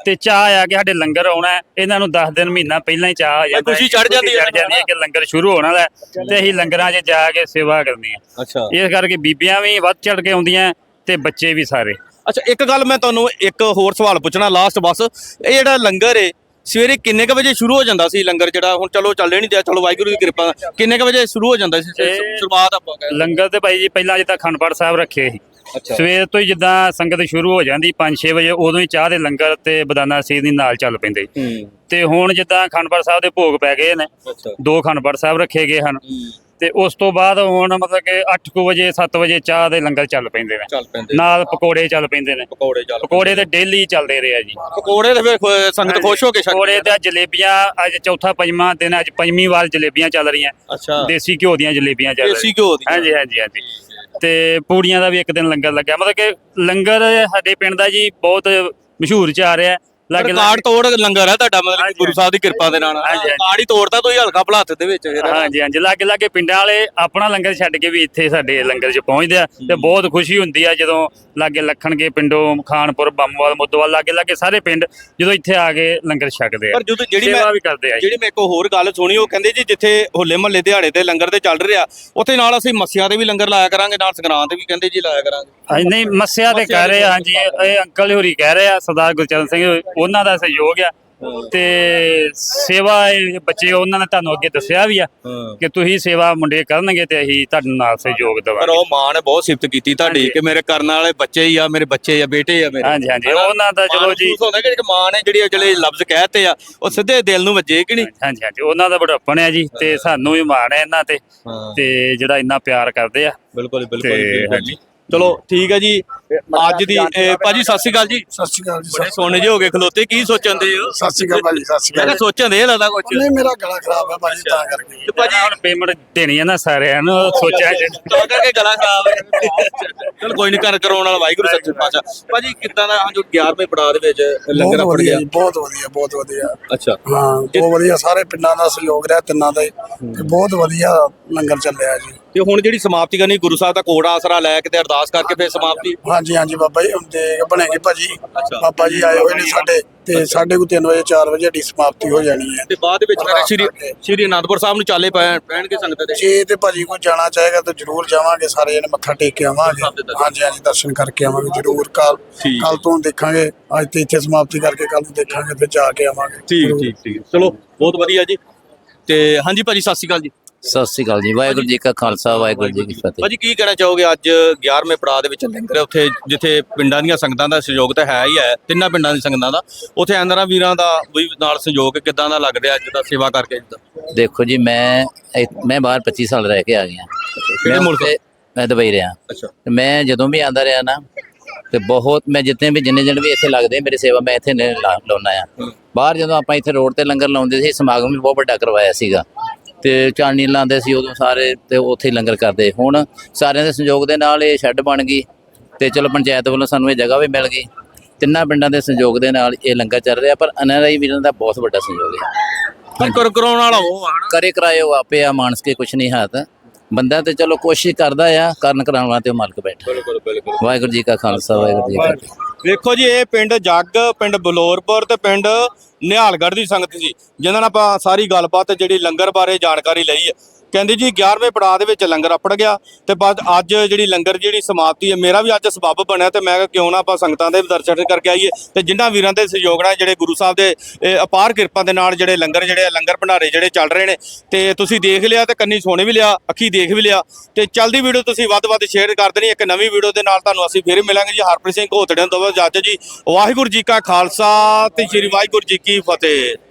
ਤੇ ਚਾਹ ਆ ਕਿ ਸਾਡੇ ਲੰਗਰ ਆਉਣਾ। ਇਹਨਾਂ ਨੂੰ 10 ਦਿਨ ਮਹੀਨਾ ਪਹਿਲਾਂ ਹੀ ਚਾਹ ਆ ਜਾਂਦਾ ਖੁਸ਼ੀ ਚੜ੍ਹ ਜਾਂਦੀ ਹੈ ਜਾਂਦੀ ਹੈ ਕਿ ਲੰਗਰ ਸ਼ੁਰੂ ਹੋਣ ਹੈ ਤੇ ਅਸੀਂ ਲੰਗਰਾਂ 'ਚ ਜਾ ਕੇ ਸੇਵਾ ਕਰਨੀ ਹੈ। ਅੱਛਾ। ਇਸ ਕਰਕੇ ਬੀਬੀਆਂ ਵੀ ਵੱਧ ਚੜ ਕੇ ਆਉਂਦੀਆਂ ਤੇ ਬੱਚੇ ਵੀ ਸਾਰੇ। ਅੱਛਾ ਇੱਕ ਗੱਲ ਮੈਂ ਤੁਹਾਨੂੰ ਇੱਕ ਹੋਰ ਸਵਾਲ ਪੁੱਛਣਾ ਲਾਸਟ ਬਸ ਇਹ ਜਿਹੜਾ ਲੰਗਰ ਏ ਸਵੇਰੇ ਕਿੰਨੇ ਕ ਵਜੇ ਸ਼ੁਰੂ ਹੋ ਜਾਂਦਾ ਸੀ ਲੰਗਰ ਜਿਹੜਾ? ਹੁਣ ਚਲੋ ਚੱਲੇ ਨਹੀਂ ਦਿਆ ਚਲੋ ਵਾਹਿਗੁਰੂ ਦੀ ਕਿਰਪਾ ਨਾਲ। ਕਿੰਨੇ ਕ ਵਜੇ ਸ਼ੁਰੂ ਹੋ ਜਾਂਦਾ ਸੀ? ਇਹ- ਸ਼ੁਰੂਆਤ ਆਪਾਂ ਕਹਿੰਦੇ ਲੰਗਰ ਤੇ ਭਾਈ ਜੀ ਪਹਿਲਾਂ ਜਿੱਦਾਂ ਅਖੰਡ ਪਾਠ ਸਾਹਿਬ ਰੱਖੇ ਸੀ। ਅੱਛਾ। ਸਵੇਰ ਤੋਂ ਹੀ ਜਿੱਦਾਂ ਸੰਗਤ ਸ਼ੁਰੂ ਹੋ ਜਾਂਦੀ 5-6 ਵਜੇ ਉਦੋਂ ਹੀ ਚਾਹ ਦੇ ਲੰਗਰ ਤੇ ਬਦਾਨਾ ਸੀਰ ਦੀ ਨਾਲ ਚੱਲ ਪੈਂਦੇ। ਹੂੰ। ਤੇ ਹੁਣ ਜਿੱਦਾਂ ਅਖੰਡ ਪਾਠ ਸਾਹਿਬ ਦੇ ਭੋਗ ਪੈ ਗਏ ਨੇ। ਅੱਛਾ। ਦੋ ਅਖੰਡ ਪਾਠ ਸਾਹਿਬ ਰੱਖੇ ਗਏ ਹਨ। ਤੇ ਉਸ ਤੋਂ ਬਾਅਦ ਹੁਣ ਮਤਲਬ ਕਿ 8 ਵਜੇ 7 ਵਜੇ ਚਾਹ ਦੇ ਲੰਗਰ ਚੱਲ ਪੈਂਦੇ ਨੇ। ਚੱਲ ਪੈਂਦੇ ਨਾਲ ਪਕੌੜੇ ਚੱਲ ਪੈਂਦੇ ਨੇ। ਪਕੌੜੇ ਚੱਲ ਪਕੌੜੇ ਤੇ ਡੇਲੀ ਚੱਲਦੇ ਰਹੇ ਆ ਜੀ। ਪਕੌੜੇ ਤੇ ਫਿਰ ਸੰਗਤ ਖੁਸ਼ ਹੋ ਕੇ ਛਕਦੇ ਪਕੌੜੇ ਤੇ ਜਲੇਬੀਆਂ ਅੱਜ ਚੌਥਾ ਪੰਜਵਾਂ ਦਿਨ ਅੱਜ ਪੰਜਵੀਂ ਵਾਰ ਜਲੇਬੀਆਂ ਚੱਲ ਰਹੀਆਂ। ਅੱਛਾ। ਦੇਸੀ ਘਿਓ ਦੀਆਂ ਜਲੇਬੀਆਂ ਚੱਲ ਦੇਸੀ ਰਹੀਆਂ। ਘਿਓ ਹਾਂਜੀ ਹਾਂਜੀ ਹਾਂਜੀ। ਤੇ ਪੂੜੀਆਂ ਦਾ ਵੀ ਇੱਕ ਦਿਨ ਲੰਗਰ ਲੱਗਿਆ। ਮਤਲਬ ਕਿ ਲੰਗਰ ਸਾਡੇ ਪਿੰਡ ਦਾ ਜੀ ਬਹੁਤ ਮਸ਼ਹੂਰ ਚ ਆ ਰਿਹਾ। ਲਾਗੇ ਰਿਕਾਰਡ ਤੋੜ ਲੰਗਰ ਹੈ ਤੁਹਾਡਾ ਮਤਲਬ ਕਿ ਗੁਰੂ ਸਾਹਿਬ ਦੀ ਕਿਰਪਾ ਦੇ ਨਾਲ। ਹਾਂਜੀ, ਹਾਂਜੀ। ਰਿਕਾਰਡ ਹੀ ਤੋੜਦਾ ਤੁਸੀਂ ਹਲਕਾ ਭਲਾ ਹੱਥ ਦੇ ਵਿੱਚ ਫਿਰ। ਹਾਂਜੀ ਹਾਂਜੀ। ਲਾਗੇ ਲਾਗੇ ਪਿੰਡਾਂ ਵਾਲੇ ਆਪਣਾ ਲੰਗਰ ਛੱਡ ਕੇ ਵੀ ਇੱਥੇ ਸਾਡੇ ਲੰਗਰ 'ਚ ਪਹੁੰਚਦੇ ਆ ਤੇ ਬਹੁਤ ਖੁਸ਼ੀ ਹੁੰਦੀ ਆ ਜਦੋਂ ਲਾਗੇ ਲੱਖਣਗੇ ਪਿੰਡੋਂ ਖਾਨਪੁਰ ਬੰਮਵਾਲ ਮੁੱਦੋਵਾਲ ਲਾਗੇ ਲਾਗੇ ਸਾਰੇ ਪਿੰਡ ਜਦੋਂ ਇੱਥੇ ਆ ਕੇ ਲੰਗਰ ਛਕਦੇ ਆ। ਪਰ ਜਦੋਂ ਜਿਹੜੀ ਸੇਵਾ ਮੈਂ ਵੀ ਕਰਦੇ ਆ ਜੀ। ਜਿਹੜੀ ਮੈਂ ਇੱਕ ਹੋਰ ਗੱਲ ਸੁਣੀ ਉਹ ਕਹਿੰਦੇ ਜੀ ਜਿੱਥੇ ਹੋਲੇ ਮਹੱਲੇ ਦਿਹਾੜੇ ਤੇ ਲੰਗਰ ਤੇ ਚੱਲ ਰਿਹਾ ਉੱਥੇ ਨਾਲ ਅਸੀਂ ਮੱਸਿਆ ਦੇ ਵੀ ਲੰਗਰ ਲਾਇਆ ਕਰਾਂਗੇ ਨਾਲ ਸੰਗਰਾਂਦ ਤੇ ਵੀ ਕਹਿੰਦੇ ਜੀ ਲਾਇਆ ਕਰਾਂਗੇ। ਹਾਂਜੀ ਨਹੀਂ ਮੱਸਿਆ ਤੇ ਕਹਿ ਰਹੇ ਆ ਹਾਂਜੀ ਇਹ ਅੰਕਲ ਹੋਰੀ ਕਹਿ ਰਹੇ ਆ ਸਰਦਾਰ ਗੁਰਚਰਨ ਸਿੰਘ ਉਹਨਾਂ ਦਾ ਸਹਿਯੋਗ ਆ। ਤੇ ਸੇਵਾ ਇਹ ਬੱਚੇ ਉਹਨਾਂ ਨੇ ਤੁਹਾਨੂੰ ਅੱਗੇ ਦੱਸਿਆ ਵੀ ਆ ਕਿ ਤੁਸੀਂ ਸੇਵਾ ਮੁੰਡੇ ਕਰਨਗੇ ਤੇ ਅਸੀਂ ਤੁਹਾਡੇ ਨਾਲ ਸਹਿਯੋਗ ਪਰ ਦੇਵਾਂਗੇ ਉਹ ਮਾਂ ਨੇ ਬਹੁਤ ਸਿਫਤ ਕੀਤੀ ਤੁਹਾਡੀ। ਕਿ ਮੇਰੇ ਕਰਨ ਵਾਲੇ ਬੱਚੇ ਹੀ ਆ ਮੇਰੇ ਬੱਚੇ ਆ ਬੇਟੇ ਆ ਮੇਰੇ। ਹਾਂਜੀ ਹਾਂਜੀ। ਹਨਾ? ਉਹਨਾਂ ਦਾ ਚਲੋ ਜੀ। ਮਹਿਸੂਸ ਹੁੰਦਾ ਕਿ ਇੱਕ ਮਾਂ ਨੇ ਜਿਹੜੀ ਜਿਹੜੇ ਲਫ਼ਜ਼ ਕਹਿਤੇ ਆ ਉਹ ਸਿੱਧੇ ਦਿਲ ਨੂੰ ਵੱਜੇ ਕਿ ਨਹੀਂ? ਹਾਂਜੀ ਹਾਂਜੀ। ਉਹਨਾਂ ਦਾ ਬੜਾਪਣ ਹੈ ਜੀ ਤੇ ਸਾਨੂੰ ਵੀ ਮਾਣ ਹੈ ਇਹਨਾਂ ਤੇ ਤੇ ਜਿਹੜਾ ਇੰਨਾ ਪਿਆਰ ਕਰਦੇ ਆ। ਬਿਲਕੁਲ ਤੇ ਹਾਂਜੀ। ਚਲੋ ਠੀਕ ਹੈ ਜੀ। ਅੱਜ ਦੀ ਇਹ ਭਾਜੀ ਸਤਿ ਸ਼੍ਰੀ ਅਕਾਲ ਜੀ। ਸਤਿ ਸ਼੍ਰੀ ਅਕਾਲ ਜੀ ਬੜੇ ਸੋਨੇ ਜਿਹੇ ਹੋ ਗਏ ਖਲੋਤੇ ਕੀ ਸੋਚਣ ਦੇ ਹੋ? ਸਤਿ ਸ਼੍ਰੀ ਅਕਾਲ ਭਾਜੀ ਸਤਿ ਸ਼੍ਰੀ ਅਕਾਲ। ਸੋਚਣ ਦੇ ਲੱਗਦਾ ਕੁਝ ਨਹੀਂ ਮੇਰਾ ਗਲਾ ਖਰਾਬ ਹੈ ਭਾਜੀ ਤਾਂ ਕਰਕੇ। ਤੇ ਭਾਜੀ ਹੁਣ ਪੇਮੈਂਟ ਦੇਣੀ ਹੈ ਨਾ ਸਾਰਿਆਂ ਨੂੰ ਸੋਚਿਆ ਜੀ। ਤਾਂ ਕਰਕੇ ਗਲਾ ਖਰਾਬ ਹੈ। ਚਲ ਕੋਈ ਨਹੀਂ ਕਰ ਕਰਾਉਣ ਵਾਲਾ ਵਾਹਿਗੁਰੂ ਸੱਚੇ ਪਾਤਸ਼ਾਹ। ਭਾਜੀ ਕਿੱਦਾਂ ਦਾ ਹਾਂ ਜੋ 11ਵੇਂ ਪੜਾਅ ਦੇ ਵਿੱਚ ਲੰਗਰ ਗਿਆ? ਜੀ ਬਹੁਤ ਵਧੀਆ ਬਹੁਤ ਵਧੀਆ। ਅੱਛਾ। ਹਾਂ ਬਹੁਤ ਵਧੀਆ ਸਾਰੇ ਪਿੰਡਾਂ ਦਾ ਸਹਿਯੋਗ ਰਿਹਾ ਤਿੰਨਾਂ ਦਾ। ਤੇ ਬਹੁਤ ਵਧੀਆ ਲੰਗਰ ਚੱਲਿਆ ਜੀ। ਤੇ ਹੁਣ ਜਿਹੜੀ ਸਮਾਪਤੀ ਕਰਨੀ ਗੁਰੂ ਸਾਹਿਬ ਦਾ ਕੋੜਾ ਆਸਰਾ ਲੈ ਕੇ ਤੇ ਅਰਦਾਸ ਕਰਕੇ ਫਿਰ ਸਮਾਪਤੀ? ਹਾਂਜੀ ਹਾਂਜੀ ਬਾਬਾ ਜੀ ਹੁਣ ਦੇਗ ਬਣੇਗੀ ਭਾਜੀ। ਬਾਬਾ ਜੀ ਆਏ ਹੋਏ ਨੇ ਸਾਡੇ ਤੇ ਸਾਢੇ ਕੁ ਤਿੰਨ ਵਜੇ 4 ਵਜੇ ਸਾਡੀ ਸਮਾਪਤੀ ਹੋ ਜਾਣੀ ਹੈ। ਤੇ ਬਾਅਦ ਦੇ ਵਿੱਚ ਫਿਰ ਸ਼੍ਰੀ ਸ਼੍ਰੀ ਅਨੰਦਪੁਰ ਸਾਹਿਬ ਨੂੰ ਚਾਲੇ ਪੈਣਗੇ ਸੰਗਤ ਦੇ? ਜੇ ਤੇ ਭਾਜੀ ਕੋਈ ਜਾਣਾ ਚਾਹੇਗਾ ਤਾਂ ਜਰੂਰ ਜਾਵਾਂਗੇ ਸਾਰੇ ਜਣੇ ਮੱਥਾ ਟੇਕ ਕੇ ਆਵਾਂਗੇ। ਦੇ। ਹਾਂਜੀ ਹਾਂਜੀ ਦਰਸ਼ਨ ਕਰਕੇ ਆਵਾਂਗੇ ਜਰੂਰ। ਕੱਲ। ਕੱਲ ਤੋਂ ਦੇਖਾਂਗੇ ਅੱਜ ਤੇ ਇੱਥੇ ਸਮਾਪਤੀ ਕਰਕੇ ਕੱਲ ਨੂੰ ਦੇਖਾਂਗੇ ਫਿਰ ਜਾ ਕੇ ਆਵਾਂਗੇ। ਠੀਕ। ਠੀਕ ਠੀਕ। ਚਲੋ ਬਹੁਤ ਵਧੀਆ ਜੀ। ਤੇ ਹਾਂਜੀ ਭਾਜੀ ਸਤਿ ਸ਼੍ਰੀ ਅਕਾਲ ਜੀ। ਸਤਿ ਸ੍ਰੀ ਅਕਾਲ ਜੀ ਵਾਹਿਗੁਰੂ ਜੀ ਕਾ ਖਾਲਸਾ ਵਾਹਿਗੁਰੂ ਜੀ ਕੀ ਫਤਿਹ। ਭਾਜੀ ਕੀ ਕਹਿਣਾ ਚਾਹੋਗੇ? ਅੱਜ 11ਵੇਂ ਪੜਾਅ ਦੇ ਵਿੱਚ ਲੰਗਰ ਉੱਥੇ ਜਿੱਥੇ ਪਿੰਡਾਂ ਦੀਆਂ ਸੰਗਤਾਂ ਦਾ ਸਹਿਯੋਗ ਤਾਂ ਹੈ ਹੀ ਹੈ ਤਿੰਨਾਂ ਪਿੰਡਾਂ ਦੀ ਸੰਗਤਾਂ ਦਾ। ਉੱਥੇ ਐਨਰਾ ਵੀਰਾਂ ਦਾ ਵੀ ਨਾਲ ਸਹਿਯੋਗ ਕਿੱਦਾਂ ਦਾ ਲੱਗ ਰਿਹਾ ਅੱਜ ਦਾ ਸੇਵਾ ਕਰਕੇ ਦੇਖੋ ਜੀ ਮੈਂ ਮੈਂ ਬਾਹਰ 25 ਸਾਲ ਰਹਿ ਕੇ ਆ ਗਿਆ। ਕਿਹੜੇ ਮੁਲਕ? ਮੈਂ ਦੁਬਈ ਰਿਹਾ। ਅੱਛਾ। ਮੈਂ ਜਦੋਂ ਵੀ ਆਂਦਾ ਰਿਹਾ ਨਾ ਤੇ ਬਹੁਤ ਮੈਂ ਜਿੰਨੇ ਵੀ ਜਿੰਨੇ ਜਣ ਵੀ ਇੱਥੇ ਲੱਗਦੇ ਮੇਰੀ ਸੇਵਾ ਮੈਂ ਇੱਥੇ ਲਾਉਣਾ ਆ। ਬਾਹਰ ਜਦੋਂ ਆਪਾਂ ਇੱਥੇ ਰੋਡ ਤੇ ਲੰਗਰ ਲਾਉਂਦੇ ਸੀ ਸਮਾਗਮ ਵੀ ਬਹੁਤ ਵੱਡਾ ਕਰਵਾਇਆ ਸੀਗਾ। ਤੇ ਚਾਣੀ ਲਾਉਂਦੇ ਸੀ ਉਦੋਂ ਸਾਰੇ ਤੇ ਉੱਥੇ ਹੀ ਲੰਗਰ ਕਰਦੇ। ਹੁਣ ਸਾਰਿਆਂ ਦੇ ਸੰਯੋਗ ਦੇ ਨਾਲ ਇਹ ਸ਼ੈੱਡ ਬਣ ਗਈ ਤੇ ਚਲੋ ਪੰਚਾਇਤ ਵੱਲੋਂ ਸਾਨੂੰ ਇਹ ਜਗ੍ਹਾ ਵੀ ਮਿਲ ਗਈ। ਤਿੰਨਾਂ ਪਿੰਡਾਂ ਦੇ ਸੰਯੋਗ ਦੇ ਨਾਲ ਇਹ ਲੰਗਰ ਚੱਲ ਰਿਹਾ ਪਰ ਐਨਆਰਆਈ ਵੀਰਾਂ ਦਾ ਬਹੁਤ ਵੱਡਾ ਸੰਯੋਗ ਹੈ। ਪਰ ਕਰ ਕਰਾਉਣ ਵਾਲਾ ਉਹ ਆ ਨਾ ਕਰੇ ਕਰਾਏ ਉਹ ਆਪੇ ਆ ਮਾਨਸ ਕੇ ਕੁਛ ਨਹੀਂ ਹੱਥ ਬੰਦਾ ਤੇ ਚਲੋ ਕੋਸ਼ਿਸ਼ ਕਰਦਾ ਆ ਕਰਨ ਕਰਾਉਣ ਵਾਲਾ ਤੇ ਮਾਲਕ ਬੈਠਾ। ਬਿਲਕੁਲ ਬਿਲਕੁਲ। ਵਾਹਿਗੁਰੂ ਜੀ ਕਾ ਖਾਲਸਾ ਵਾਹਿਗੁਰੂ ਜੀ ਕੀ ਫਤਿਹ। ਵੇਖੋ ਜੀ, ਇਹ ਪਿੰਡ ਜੱਗ, ਪਿੰਡ ਬਲੌਰਪੁਰ ਤੇ ਪਿੰਡ ਨਿਹਾਲਗੜ੍ਹ ਦੀ ਸੰਗਤ ਸੀ ਜਿਨ੍ਹਾਂ ਨਾਲ ਆਪਾਂ ਸਾਰੀ ਗੱਲਬਾਤ ਜਿਹੜੀ ਲੰਗਰ ਬਾਰੇ ਜਾਣਕਾਰੀ ਲਈ ਹੈ। ਕਹਿੰਦੇ ਜੀ 11ਵੇਂ ਪੜਾਅ ਦੇ ਵਿੱਚ ਲੰਗਰ ਅਪੜ ਗਿਆ ਤੇ ਬਸ ਅੱਜ ਜਿਹੜੀ ਲੰਗਰ ਜਿਹੜੀ ਸਮਾਪਤੀ ਹੈ ਮੇਰਾ ਵੀ ਅੱਜ ਸਬੱਬ ਬਣਿਆ ਤੇ ਮੈਂ ਕਿਉਂ ਨਾ ਆਪਾਂ ਸੰਗਤਾਂ ਦੇ ਵੀ ਦਰਸ਼ਨ ਕਰਕੇ ਆਈਏ ਤੇ ਜਿਨ੍ਹਾਂ ਵੀਰਾਂ ਦੇ ਸਹਿਯੋਗ ਨਾਲ ਜਿਹੜੇ ਗੁਰੂ ਸਾਹਿਬ ਦੇ ਅਪਾਰ ਕਿਰਪਾ ਦੇ ਨਾਲ ਜਿਹੜੇ ਲੰਗਰ ਜਿਹੜੇ ਆ, ਲੰਗਰ ਭੰਡਾਰੇ ਜਿਹੜੇ ਚੱਲ ਰਹੇ ਨੇ ਤੇ ਤੁਸੀਂ ਦੇਖ ਲਿਆ ਤੇ ਕੰਨੀ ਸੋਣੇ ਵੀ ਲਿਆ ਅੱਖੀ ਦੇਖ ਵੀ ਲਿਆ ਤੇ ਚੱਲਦੀ ਵੀਡੀਓ ਤੁਸੀਂ ਵੱਧ ਵੱਧ ਸ਼ੇਅਰ ਕਰ ਦੇਣੀ ਇੱਕ ਨਵੀਂ ਵੀਡੀਓ ਦੇ ਨਾਲ ਤੁਹਾਨੂੰ ਅਸੀਂ ਫਿਰ ਮਿਲਾਂਗੇ ਜੀ। ਹਰਪ੍ਰੀਤ ਸਿੰਘ ਘੋਤੜਿਆਂ ਤੋਂ ਜੱਜ ਜੀ ਵਾਹਿਗੁਰੂ ਜੀ ਕਾ ਖਾਲਸਾ ਤੇ ਸ੍ਰੀ ਵਾਹਿਗੁਰੂ ਜੀ ਕੀ ਫਤਿਹ।